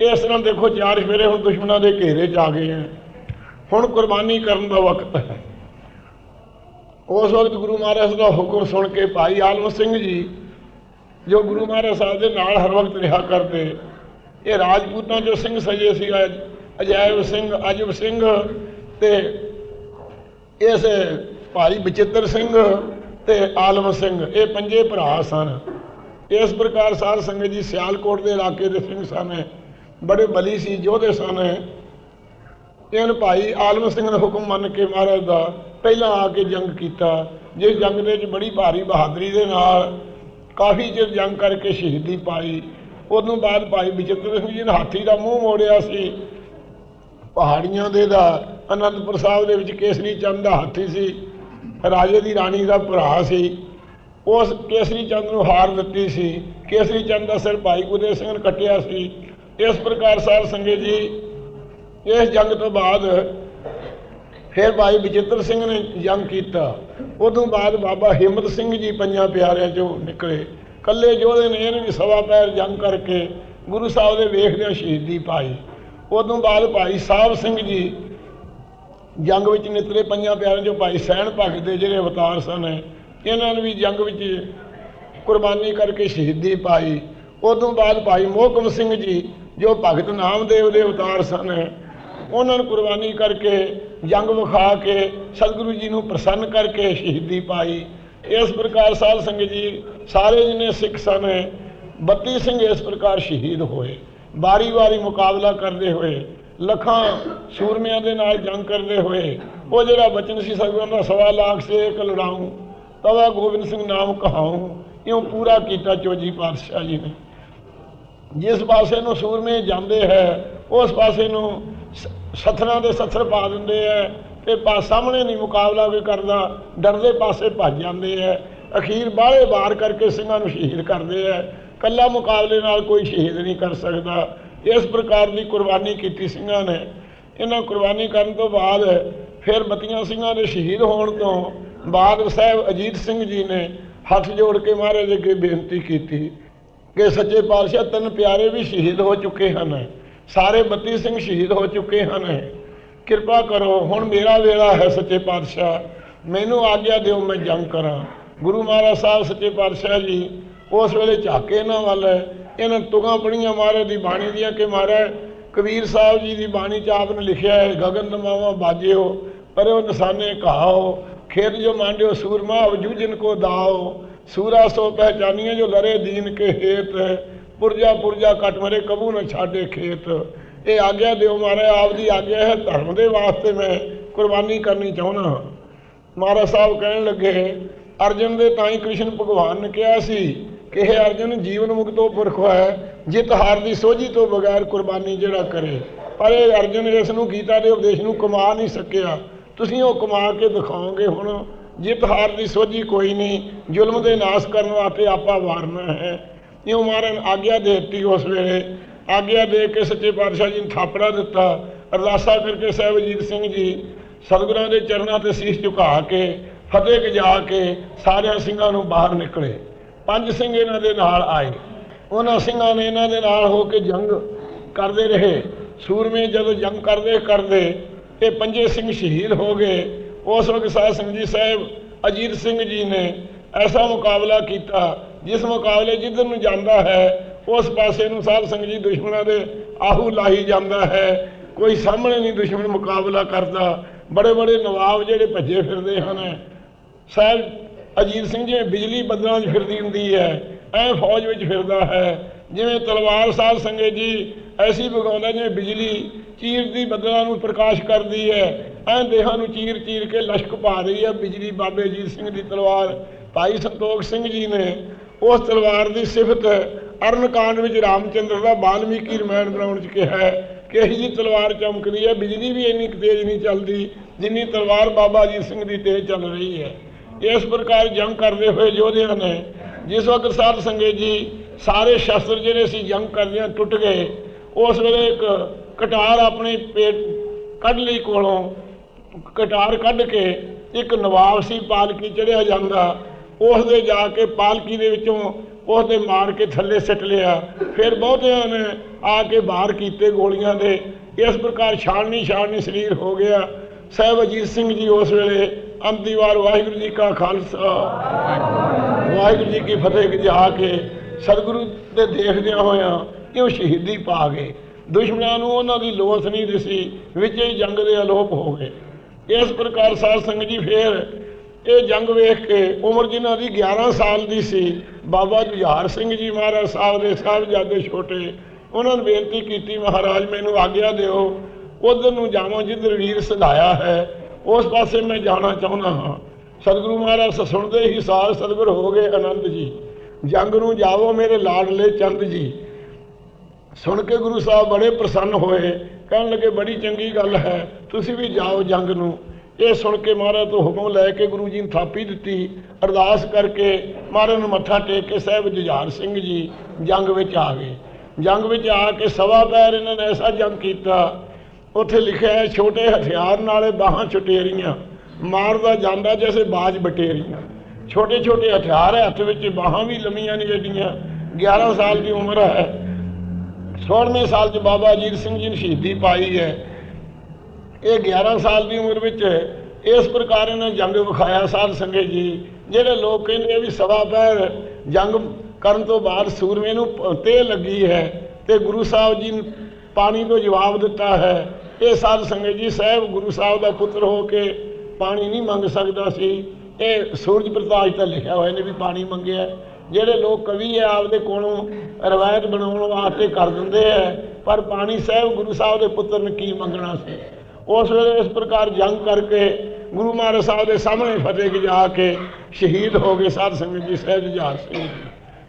ਇਸ ਤਰ੍ਹਾਂ ਦੇਖੋ ਚਾਰ ਫੇਰੇ ਹੁਣ ਦੁਸ਼ਮਣਾਂ ਦੇ ਘੇਰੇ 'ਚ ਆ ਗਏ ਆ ਹੁਣ ਕੁਰਬਾਨੀ ਕਰਨ ਦਾ ਵਕਤ ਹੈ। ਉਸ ਵਕਤ ਗੁਰੂ ਮਹਾਰਾਜ ਦਾ ਹੁਕਮ ਸੁਣ ਕੇ ਭਾਈ ਆਲਮ ਸਿੰਘ ਜੀ, ਜੋ ਗੁਰੂ ਮਹਾਰਾਜ ਸਾਹਿਬ ਦੇ ਨਾਲ ਹਰ ਵਕਤ ਰਿਹਾ ਕਰਦੇ, ਇਹ ਰਾਜਪੂਤਾਂ ਜੋ ਸਿੰਘ ਸਜੇ ਸੀ ਅਜਾਇਬ ਸਿੰਘ, ਅਜਬ ਸਿੰਘ ਤੇ ਇਸ ਭਾਈ ਬਚਿੱਤਰ ਸਿੰਘ ਤੇ ਆਲਮ ਸਿੰਘ, ਇਹ ਪੰਜੇ ਭਰਾ ਸਨ। ਇਸ ਪ੍ਰਕਾਰ ਸਾਧ ਸੰਗਤ ਜੀ ਸਿਆਲਕੋਟ ਦੇ ਇਲਾਕੇ ਦੇ ਸਿੰਘ ਸਨ ਬੜੇ ਬਲੀ ਸੀ, ਯੋਧੇ ਸਨ ਇਹਨ ਭਾਈ ਆਲਮ ਸਿੰਘ ਨੇ ਹੁਕਮ ਮੰਨ ਕੇ ਮਹਾਰਾਜ ਦਾ ਪਹਿਲਾਂ ਆ ਕੇ ਜੰਗ ਕੀਤਾ। ਜਿਸ ਜੰਗ ਦੇ ਵਿੱਚ ਬੜੀ ਭਾਰੀ ਬਹਾਦਰੀ ਦੇ ਨਾਲ ਕਾਫੀ ਚਿਰ ਜੰਗ ਕਰਕੇ ਸ਼ਹੀਦੀ ਪਾਈ। ਉਦੋਂ ਬਾਅਦ ਭਾਈ ਬਚਿੱਤਰ ਸਿੰਘ ਜੀ ਨੇ ਹਾਥੀ ਦਾ ਮੂੰਹ ਮੋੜਿਆ ਸੀ। ਪਹਾੜੀਆਂ ਦੇ ਦਾ, ਅਨੰਦਪੁਰ ਸਾਹਿਬ ਦੇ ਵਿੱਚ ਕੇਸਰੀ ਚੰਦ ਦਾ ਹਾਥੀ ਸੀ। ਰਾਜੇ ਦੀ ਰਾਣੀ ਦਾ ਭਰਾ ਸੀ। ਉਸ ਕੇਸਰੀ ਚੰਦ ਨੂੰ ਹਾਰ ਦਿੱਤੀ ਸੀ। ਕੇਸਰੀ ਚੰਦ ਦਾ ਸਿਰ ਭਾਈ ਗੁਰਦੇਵ ਸਿੰਘ ਨੇ ਕੱਟਿਆ ਸੀ। ਇਸ ਪ੍ਰਕਾਰ ਸਾਧ ਸੰਗਤ ਜੀ, ਇਸ ਜੰਗ ਤੋਂ ਬਾਅਦ ਫਿਰ ਭਾਈ ਬਚਿੱਤਰ ਸਿੰਘ ਨੇ ਜੰਗ ਕੀਤਾ। ਉਦੋਂ ਬਾਅਦ ਬਾਬਾ ਹਿੰਮਤ ਸਿੰਘ ਜੀ ਪੰਜਾਂ ਪਿਆਰਿਆਂ ਚੋਂ ਨਿਕਲੇ। ਕੱਲੇ ਯੋਧੇ ਨੇ ਇਹਨੇ ਵੀ ਸਵਾ ਪੈਰ ਜੰਗ ਕਰਕੇ ਗੁਰੂ ਸਾਹਿਬ ਦੇ ਵੇਖਦਿਆਂ ਸ਼ਹੀਦੀ ਪਾਈ। ਉਦੋਂ ਬਾਅਦ ਭਾਈ ਸਾਹਿਬ ਸਿੰਘ ਜੀ ਜੰਗ ਵਿੱਚ ਨਿਤਰੇ ਪੰਜਾਂ ਪਿਆਰਿਆਂ ਚੋਂ ਭਾਈ ਸੈਣ ਭਗਤ ਦੇ ਜਿਹੜੇ ਅਵਤਾਰ ਸਨ ਇਹਨਾਂ ਨੇ ਵੀ ਜੰਗ ਵਿੱਚ ਕੁਰਬਾਨੀ ਕਰਕੇ ਸ਼ਹੀਦੀ ਪਾਈ। ਉਦੋਂ ਬਾਅਦ ਭਾਈ ਮੋਹਕਮ ਸਿੰਘ ਜੀ, ਜੋ ਭਗਤ ਨਾਮਦੇਵ ਦੇ ਅਵਤਾਰ ਸਨ, ਉਹਨਾਂ ਨੂੰ ਕੁਰਬਾਨੀ ਕਰਕੇ ਜੰਗ ਵਿਖਾ ਕੇ ਸਤਿਗੁਰੂ ਜੀ ਨੂੰ ਪ੍ਰਸੰਨ ਕਰਕੇ ਸ਼ਹੀਦੀ ਪਾਈ। ਇਸ ਪ੍ਰਕਾਰ ਸਾਧ ਸੰਗਤ ਜੀ, ਸਾਰੇ ਜਿਹਨੇ ਸਿੱਖ ਸਨ 32 ਸਿੰਘ ਇਸ ਪ੍ਰਕਾਰ ਸ਼ਹੀਦ ਹੋਏ। ਵਾਰੀ ਵਾਰੀ ਮੁਕਾਬਲਾ ਕਰਦੇ ਹੋਏ, ਲੱਖਾਂ ਸੂਰਮਿਆਂ ਦੇ ਨਾਲ ਜੰਗ ਕਰਦੇ ਹੋਏ, ਉਹ ਜਿਹੜਾ ਬਚਨ ਸੀ ਸਤਿਗੁਰਾਂ ਦਾ ਸਵਾ ਲਾਖ ਸੇ ਇੱਕ ਲੜਾਊਂ ਤਵਾ ਗੋਬਿੰਦ ਸਿੰਘ ਨਾਮ ਕਹਾਉ, ਇਉਂ ਪੂਰਾ ਕੀਤਾ ਚੋਜੀ ਪਾਤਸ਼ਾਹ ਜੀ ਨੇ। ਜਿਸ ਪਾਸੇ ਨੂੰ ਸੂਰਮੇ ਜਾਂਦੇ ਹੈ, ਉਸ ਪਾਸੇ ਨੂੰ ਸਥਰਾਂ ਦੇ ਸਥਰ ਪਾ ਦਿੰਦੇ ਹੈ, ਤੇ ਪਾ ਸਾਹਮਣੇ ਨਹੀਂ ਮੁਕਾਬਲਾ ਕੋਈ ਕਰਦਾ, ਡਰਦੇ ਪਾਸੇ ਭੱਜ ਜਾਂਦੇ ਹੈ। ਅਖੀਰ ਬਾਹਲੇ ਵਾਰ ਕਰਕੇ ਸਿੰਘਾਂ ਨੂੰ ਸ਼ਹੀਦ ਕਰਦੇ ਹੈ। ਕੱਲਾ ਮੁਕਾਬਲੇ ਨਾਲ ਕੋਈ ਸ਼ਹੀਦ ਨਹੀਂ ਕਰ ਸਕਦਾ। ਇਸ ਪ੍ਰਕਾਰ ਦੀ ਕੁਰਬਾਨੀ ਕੀਤੀ ਸਿੰਘਾਂ ਨੇ। ਇਹਨਾਂ ਕੁਰਬਾਨੀ ਕਰਨ ਤੋਂ ਬਾਅਦ ਫਿਰ ਬਤੀਆਂ ਸਿੰਘਾਂ ਦੇ ਸ਼ਹੀਦ ਹੋਣ ਤੋਂ ਬਾਅਦ ਸਾਹਿਬ ਅਜੀਤ ਸਿੰਘ ਜੀ ਨੇ ਹੱਥ ਜੋੜ ਕੇ ਮਹਾਰਾਜ ਅੱਗੇ ਬੇਨਤੀ ਕੀਤੀ ਕਿ ਸੱਚੇ ਪਾਤਸ਼ਾਹ ਤਿੰਨ ਪਿਆਰੇ ਵੀ ਸ਼ਹੀਦ ਹੋ ਚੁੱਕੇ ਹਨ। ਸਾਰੇ 32 ਸਿੰਘ ਸ਼ਹੀਦ ਹੋ ਚੁੱਕੇ ਹਨ। ਕਿਰਪਾ ਕਰੋ, ਹੁਣ ਮੇਰਾ ਵੇਲਾ ਹੈ ਸੱਚੇ ਪਾਤਸ਼ਾਹ। ਮੈਨੂੰ ਆਗਿਆ ਦਿਓ, ਮੈਂ ਜੰਗ ਕਰਾਂ। ਗੁਰੂ ਮਹਾਰਾਜ ਸਾਹਿਬ, ਸੱਚੇ ਪਾਤਸ਼ਾਹ ਜੀ, ਉਸ ਵੇਲੇ ਝਾਕੇ ਇਹਨਾਂ ਵੱਲ ਇਹਨਾਂ ਤੁਗਾਂ ਪੜੀਆਂ ਮਹਾਰਾਜ ਦੀ ਬਾਣੀ ਦੀਆਂ ਕਿ ਮਹਾਰਾਜ ਕਬੀਰ ਸਾਹਿਬ ਜੀ ਦੀ ਬਾਣੀ ਚ ਆਪ ਨੇ ਲਿਖਿਆ ਹੈ, ਗਗਨ ਨਮਾਵਾ ਬਾਜਿਓ ਪਰ ਉਹ ਨਿਸ਼ਾਨੇ ਕਹਾਓ ਖੇਤ ਜੋ ਮਾਂਡਿਓ ਸੂਰਮਾ ਵਜੂਜਨ ਕੋ ਦਾਓ, ਸੂਰਾ ਸੋ ਪਹਿਚਾਨੀਏ ਜੋ ਲਰੇ ਦੀਨ ਕੇ ਹੇਤ ਪੁਰਜਾ ਪੁਰਜਾ ਕਟ ਮਰੇ ਕਬੂ ਨ ਛਾਡੇ ਖੇਤ। ਇਹ ਆਗਿਆ ਦਿਓ ਮਹਾਰਾਜ ਆਪ ਦੀ ਆਗਿਆ ਹੈ, ਧਰਮ ਦੇ ਵਾਸਤੇ ਮੈਂ ਕੁਰਬਾਨੀ ਕਰਨੀ ਚਾਹੁੰਦਾ ਹਾਂ। ਮਹਾਰਾਜ ਸਾਹਿਬ ਕਹਿਣ ਲੱਗੇ, ਅਰਜਨ ਦੇ ਤਾਂ ਹੀ ਕ੍ਰਿਸ਼ਨ ਭਗਵਾਨ ਨੇ ਕਿਹਾ ਸੀ ਕਿ ਇਹ ਅਰਜਨ, ਜੀਵਨ ਮੁਕਤੋ ਪੁਰਖ ਹੈ, ਜਿਤ ਹਾਰ ਦੀ ਸੋਝੀ ਤੋਂ ਬਗੈਰ ਕੁਰਬਾਨੀ ਜਿਹੜਾ ਕਰੇ। ਪਰ ਇਹ ਅਰਜਨ ਇਸ ਨੂੰ ਗੀਤਾ ਦੇ ਉਪਦੇਸ਼ ਨੂੰ ਕਮਾ ਨਹੀਂ ਸਕਿਆ। ਤੁਸੀਂ ਉਹ ਕਮਾ ਕੇ ਦਿਖਾਓਗੇ ਹੁਣ। ਜਿੱਤ ਹਾਰ ਦੀ ਸੋਝੀ ਕੋਈ ਨਹੀਂ। ਜ਼ੁਲਮ ਦੇ ਨਾਸ਼ ਕਰਨ ਵਾਸਤੇ ਆਪਾਂ ਵਾਰਨਾ ਹੈ। ਇਉਂ ਮਹਾਰਾਜ ਆਗਿਆ ਦੇਤੀ ਉਸ ਵੇਲੇ। ਆਗਿਆ ਦੇ ਕੇ ਸੱਚੇ ਪਾਤਸ਼ਾਹ ਜੀ ਨੂੰ ਥਾਪੜਾ ਦਿੱਤਾ। ਅਰਦਾਸਾ ਕਰਕੇ ਸਾਹਿਬ ਅਜੀਤ ਸਿੰਘ ਜੀ ਸਤਿਗੁਰਾਂ ਦੇ ਚਰਨਾਂ ਤੇ ਸੀਸ ਝੁਕਾ ਕੇ, ਫਤਿਹ ਗਜਾ ਕੇ ਸਾਰਿਆਂ ਸਿੰਘਾਂ ਨੂੰ ਬਾਹਰ ਨਿਕਲੇ। ਪੰਜ ਸਿੰਘ ਇਹਨਾਂ ਦੇ ਨਾਲ ਆਏ। ਉਹਨਾਂ ਸਿੰਘਾਂ ਨੇ ਇਹਨਾਂ ਦੇ ਨਾਲ ਹੋ ਕੇ ਜੰਗ ਕਰਦੇ ਰਹੇ। ਸੂਰਮੇ ਜਦੋਂ ਜੰਗ ਕਰਦੇ ਕਰਦੇ ਇਹ ਪੰਜੇ ਸਿੰਘ ਸ਼ਹੀਦ ਹੋ ਗਏ। ਉਸ ਵਕਤ ਸਾਧ ਸੰਗਤ ਜੀ ਸਾਹਿਬ ਅਜੀਤ ਸਿੰਘ ਜੀ ਨੇ ਐਸਾ ਮੁਕਾਬਲਾ ਕੀਤਾ, ਜਿਸ ਮੁਕਾਬਲੇ ਜਿੱਧਰ ਨੂੰ ਜਾਂਦਾ ਹੈ, ਉਸ ਪਾਸੇ ਨੂੰ ਸਾਧ ਸੰਗਤ ਜੀ ਦੁਸ਼ਮਣਾਂ ਦੇ ਆਹੂ ਲਾਹੀ ਜਾਂਦਾ ਹੈ। ਕੋਈ ਸਾਹਮਣੇ ਨਹੀਂ ਦੁਸ਼ਮਣ ਮੁਕਾਬਲਾ ਕਰਦਾ। ਬੜੇ ਬੜੇ ਨਵਾਬ ਜਿਹੜੇ ਭੱਜੇ ਫਿਰਦੇ ਹਨ। ਸਾਹਿਬ ਅਜੀਤ ਸਿੰਘ ਜਿਵੇਂ ਬਿਜਲੀ ਬੱਦਲਾਂ 'ਚ ਫਿਰਦੀ ਹੁੰਦੀ ਹੈ, ਐ ਫੌਜ ਵਿੱਚ ਫਿਰਦਾ ਹੈ। ਜਿਵੇਂ ਤਲਵਾਰ ਸਾਹਿਬ ਸੰਗਤ ਜੀ ਐਸੀ ਵਗਾਉਂਦਾ ਜਿਵੇਂ ਬਿਜਲੀ ਚੀਰਦੀ ਬੱਦਲਾਂ ਨੂੰ ਪ੍ਰਕਾਸ਼ ਕਰਦੀ ਹੈ, ਐ ਦੇਹਾਂ ਨੂੰ ਚੀਰ ਚੀਰ ਕੇ ਲਸ਼ਕ ਪਾ ਰਹੀ ਹੈ ਬਿਜਲੀ ਬਾਬੇ ਅਜੀਤ ਸਿੰਘ ਦੀ ਤਲਵਾਰ। ਭਾਈ ਸੰਤੋਖ ਸਿੰਘ ਜੀ ਨੇ ਉਸ ਤਲਵਾਰ ਦੀ ਸਿਫਤ ਅਰਨ ਕਾਂਡ ਵਿੱਚ ਰਾਮਚੰਦਰ ਦਾ ਬਾਲਮੀਕੀ ਰਮਾਇਣ ਬਣਾਉਣ 'ਚ ਕਿਹਾ ਹੈ ਕਿ ਇਹ ਜੀ ਤਲਵਾਰ ਚਮਕਦੀ ਹੈ, ਬਿਜਲੀ ਵੀ ਇੰਨੀ ਕੁ ਤੇਜ਼ ਨਹੀਂ ਚੱਲਦੀ ਜਿੰਨੀ ਤਲਵਾਰ ਬਾਬਾ ਅਜੀਤ ਸਿੰਘ ਦੀ ਤੇਜ਼ ਚੱਲ ਰਹੀ ਹੈ। ਇਸ ਪ੍ਰਕਾਰ ਜੰਗ ਕਰਦੇ ਹੋਏ ਯੋਧਿਆਂ ਨੇ ਜਿਸ ਵਕਤ ਸਾਧ ਸੰਗਤ ਜੀ ਸਾਰੇ ਸ਼ਸਤਰ ਜਿਹੜੇ ਸੀ ਜੰਗ ਕਰਦਿਆਂ ਟੁੱਟ ਗਏ ਉਸ ਵੇਲੇ ਇੱਕ ਕਟਾਰ ਆਪਣੇ ਪੇਟ ਕੱਢ ਲਈ ਕੋਲੋਂ, ਕਟਾਰ ਕੱਢ ਕੇ ਇੱਕ ਨਵਾਬ ਸੀ ਪਾਲਕੀ ਚੜਿਆ ਜਾਂਦਾ। ਉਸ ਦੇ ਜਾ ਕੇ ਪਾਲਕੀ ਦੇ ਵਿੱਚੋਂ ਉਸ ਦੇ ਮਾਰ ਕੇ ਥੱਲੇ ਸਿੱਟ ਲਿਆ। ਫਿਰ ਬਹੁਤਿਆਂ ਨੇ ਆ ਕੇ ਬਾਹਰ ਕੀਤੇ ਗੋਲੀਆਂ ਦੇ। ਇਸ ਪ੍ਰਕਾਰ ਛਾਣਨੀ ਛਾਣਨੀ ਸਰੀਰ ਹੋ ਗਿਆ। ਸਾਹਿਬ ਅਜੀਤ ਸਿੰਘ ਜੀ ਉਸ ਵੇਲੇ ਅੰਤਿਮ ਵਾਰ ਵਾਹਿਗੁਰੂ ਜੀ ਕਾ ਖਾਲਸਾ, ਵਾਹਿਗੁਰੂ ਜੀ ਕੀ ਫਤਿਹ ਗਜਾ ਕੇ ਸਤਿਗੁਰੂ ਦੇ ਦੇਖਦਿਆਂ ਹੋਇਆਂ ਕਿ ਉਹ ਸ਼ਹੀਦੀ ਪਾ ਗਏ? ਦੁਸ਼ਮਣਾਂ ਨੂੰ ਉਹਨਾਂ ਦੀ ਲੋਥ ਨਹੀਂ ਦਿਸੀ, ਵਿੱਚ ਹੀ ਜੰਗ ਦੇ ਅਲੋਪ ਹੋ ਗਏ। ਇਸ ਪ੍ਰਕਾਰ ਸਾਧ ਸੰਗਤ ਜੀ ਫੇਰ ਇਹ ਜੰਗ ਵੇਖ ਕੇ ਉਮਰ ਜਿਨ੍ਹਾਂ ਦੀ 11 ਸਾਲ ਦੀ ਸੀ, ਬਾਬਾ ਜੁਝਾਰ ਸਿੰਘ ਜੀ ਮਹਾਰਾਜ ਸਾਹਿਬ ਦੇ ਸਾਹਿਬਜ਼ਾਦੇ ਛੋਟੇ, ਉਹਨਾਂ ਨੇ ਬੇਨਤੀ ਕੀਤੀ, ਮਹਾਰਾਜ, ਮੈਨੂੰ ਆਗਿਆ ਦਿਓ। ਉਧਰ ਨੂੰ ਜਾਵਾਂ ਜਿੱਧਰ ਵੀਰ ਸਦਾਇਆ ਹੈ। ਉਸ ਪਾਸੇ ਮੈਂ ਜਾਣਾ ਚਾਹੁੰਦਾ ਹਾਂ। ਸਤਿਗੁਰੂ ਮਹਾਰਾਜ ਸੁਣਦੇ ਹੀ ਸਾਲ ਸਤਿਗੁਰ ਹੋ ਗਏ ਆਨੰਦ ਜੀ। ਜੰਗ ਨੂੰ ਜਾਵੋ ਮੇਰੇ ਲਾਡਲੇ ਚੰਦ ਜੀ। ਸੁਣ ਕੇ ਗੁਰੂ ਸਾਹਿਬ ਬੜੇ ਪ੍ਰਸੰਨ ਹੋਏ, ਕਹਿਣ ਲੱਗੇ, ਬੜੀ ਚੰਗੀ ਗੱਲ ਹੈ, ਤੁਸੀਂ ਵੀ ਜਾਓ ਜੰਗ ਨੂੰ। ਇਹ ਸੁਣ ਕੇ ਮਹਾਰਾਜ ਤੋਂ ਹੁਕਮ ਲੈ ਕੇ ਗੁਰੂ ਜੀ ਨੇ ਥਾਪੀ ਦਿੱਤੀ। ਅਰਦਾਸ ਕਰਕੇ ਮਹਾਰਾਜ ਨੂੰ ਮੱਥਾ ਟੇਕ ਕੇ ਸਾਹਿਬ ਜੁਝਾਰ ਸਿੰਘ ਜੀ ਜੰਗ ਵਿੱਚ ਆ ਗਏ। ਜੰਗ ਵਿੱਚ ਆ ਕੇ ਸਵਾ ਪੈਰ ਇਹਨਾਂ ਨੇ ਐਸਾ ਜੰਗ ਕੀਤਾ, ਉੱਥੇ ਲਿਖਿਆ ਹੈ, ਛੋਟੇ ਹਥਿਆਰ ਨਾਲੇ ਬਾਹਾਂ ਛੁਟੇਰੀਆਂ ਮਾਰਦਾ ਜਾਂਦਾ ਜੈਸੇ ਬਾਜ ਬਟੇਰੀਆਂ। ਛੋਟੇ ਛੋਟੇ ਹਥਿਆਰ ਹੱਥ ਵਿੱਚ ਬਾਹਾਂ ਵੀ ਲੰਮੀਆਂ ਨਹੀਂ ਏਡੀਆਂ 11 ਸਾਲ ਦੀ ਉਮਰ ਹੈ 16ਵੇਂ ਸਾਲ 'ਚ ਬਾਬਾ ਅਜੀਤ ਸਿੰਘ ਜੀ ਨੇ ਸ਼ਹੀਦੀ ਪਾਈ ਹੈ। ਇਹ 11 ਸਾਲ ਦੀ ਉਮਰ ਵਿੱਚ ਇਸ ਪ੍ਰਕਾਰ ਇਹਨਾਂ ਜੰਗ ਵਿਖਾਇਆ ਸਾਧ ਸੰਗਤ ਜੀ, ਜਿਹੜੇ ਲੋਕ ਕਹਿੰਦੇ ਵੀ ਸਵਾ ਪੈਰ ਜੰਗ ਕਰਨ ਤੋਂ ਬਾਅਦ ਸੂਰਮੇ ਨੂੰ ਤੇ ਲੱਗੀ ਹੈ ਤੇ ਗੁਰੂ ਸਾਹਿਬ ਜੀ ਨੇ ਪਾਣੀ ਤੋਂ ਜਵਾਬ ਦਿੱਤਾ ਹੈ। ਇਹ ਸਾਧ ਸੰਗਤ ਜੀ ਸਾਹਿਬ ਗੁਰੂ ਸਾਹਿਬ ਦਾ ਪੁੱਤਰ ਹੋ ਕੇ ਪਾਣੀ ਨਹੀਂ ਮੰਗ ਸਕਦਾ ਸੀ। ਇਹ ਸੂਰਜ ਪ੍ਰਕਾਸ਼ ਤਾਂ ਲਿਖਿਆ ਹੋਇਆ ਨੇ ਵੀ ਪਾਣੀ ਮੰਗਿਆ। ਜਿਹੜੇ ਲੋਕ ਕਵੀ ਹੈ, ਆਪਦੇ ਕੋਲੋਂ ਰਵਾਇਤ ਬਣਾਉਣ ਵਾਸਤੇ ਕਰ ਦਿੰਦੇ ਆ ਪਰ ਬਾਣੀ ਸਾਹਿਬ ਗੁਰੂ ਸਾਹਿਬ ਦੇ ਪੁੱਤਰ ਨੇ ਕੀ ਮੰਗਣਾ ਸੀ? ਉਸ ਵੇਲੇ ਇਸ ਪ੍ਰਕਾਰ ਜੰਗ ਕਰਕੇ ਗੁਰੂ ਮਹਾਰਾਜ ਸਾਹਿਬ ਦੇ ਸਾਹਮਣੇ ਫਤਿਹ ਗਜਾ ਕੇ ਸ਼ਹੀਦ ਹੋ ਗਏ, ਸਾਧ ਸੰਗਤ ਜੀ ਸਾਹਿਬ ਜੁਝਾਰ ਸਿੰਘ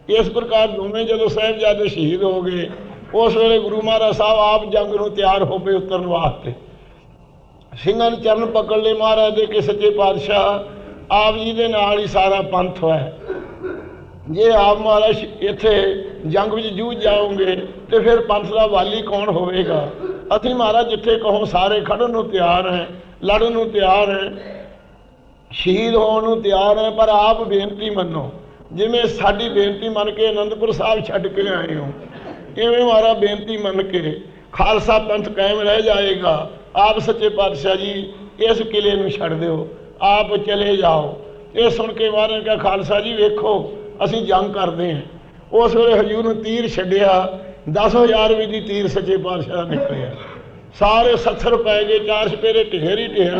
ਇਸ ਪ੍ਰਕਾਰ ਦੋਵੇਂ ਜਦੋਂ ਸਾਹਿਬਜ਼ਾਦੇ ਸ਼ਹੀਦ ਹੋ ਗਏ, ਉਸ ਵੇਲੇ ਗੁਰੂ ਮਹਾਰਾਜ ਸਾਹਿਬ ਆਪ ਜੰਗ ਨੂੰ ਤਿਆਰ ਹੋ ਪਏ ਉਤਰਨ ਵਾਸਤੇ। ਸਿੰਘਾਂ ਨੇ ਚਰਨ ਪਕੜ ਲਏ ਮਹਾਰਾਜ ਦੇ ਕਿ ਸੱਚੇ ਪਾਤਸ਼ਾਹ, ਆਪ ਜੀ ਦੇ ਨਾਲ ਹੀ ਸਾਰਾ ਪੰਥ ਹੈ ਜੇ ਆਪ ਮਹਾਰਾਜ ਇੱਥੇ ਜੰਗ ਵਿੱਚ ਜੂਝ ਜਾਓਗੇ ਤੇ ਫਿਰ ਪੰਥ ਦਾ ਵਾਲੀ ਕੌਣ ਹੋਵੇਗਾ? ਅਸੀਂ ਮਹਾਰਾਜ ਜਿੱਥੇ ਕਹੋ ਸਾਰੇ ਖੜਨ ਨੂੰ ਤਿਆਰ ਹੈ, ਲੜਨ ਨੂੰ ਤਿਆਰ ਹੈ, ਸ਼ਹੀਦ ਹੋਣ ਨੂੰ ਤਿਆਰ ਹੈ, ਪਰ ਆਪ ਬੇਨਤੀ ਮੰਨੋ, ਜਿਵੇਂ ਸਾਡੀ ਬੇਨਤੀ ਮੰਨ ਕੇ ਅਨੰਦਪੁਰ ਸਾਹਿਬ ਛੱਡ ਕੇ ਆਏ ਹੋ, ਇਵੇਂ ਮਾਰਾ ਬੇਨਤੀ ਮੰਨ ਕੇ ਖਾਲਸਾ ਪੰਥ ਕਾਇਮ ਰਹਿ ਜਾਏਗਾ। ਆਪ ਸੱਚੇ ਪਾਤਸ਼ਾਹ ਜੀ, ਇਸ ਕਿਲੇ ਨੂੰ ਛੱਡ ਦਿਓ, ਆਪ ਚਲੇ ਜਾਓ। ਇਹ ਸੁਣ ਕੇ ਮਹਾਰਾਜ ਕਿਹਾ, ਖਾਲਸਾ ਜੀ ਵੇਖੋ ਅਸੀਂ ਜੰਗ ਕਰਦੇ ਹਾਂ। ਉਸ ਵੇਲੇ ਹਜੂਰ ਨੂੰ ਤੀਰ ਛੱਡਿਆ 10000 ਵੀ ਦੀ ਤੀਰ ਸੱਚੇ ਪਾਤਸ਼ਾਹ ਨਿਕਲਿਆ। ਸਾਰੇ ਸੱਥਰ ਪੈ ਗਏ, ਚਾਰ ਸਪੇਰੇ ਢੇਰ ਹੀ ਢੇਰ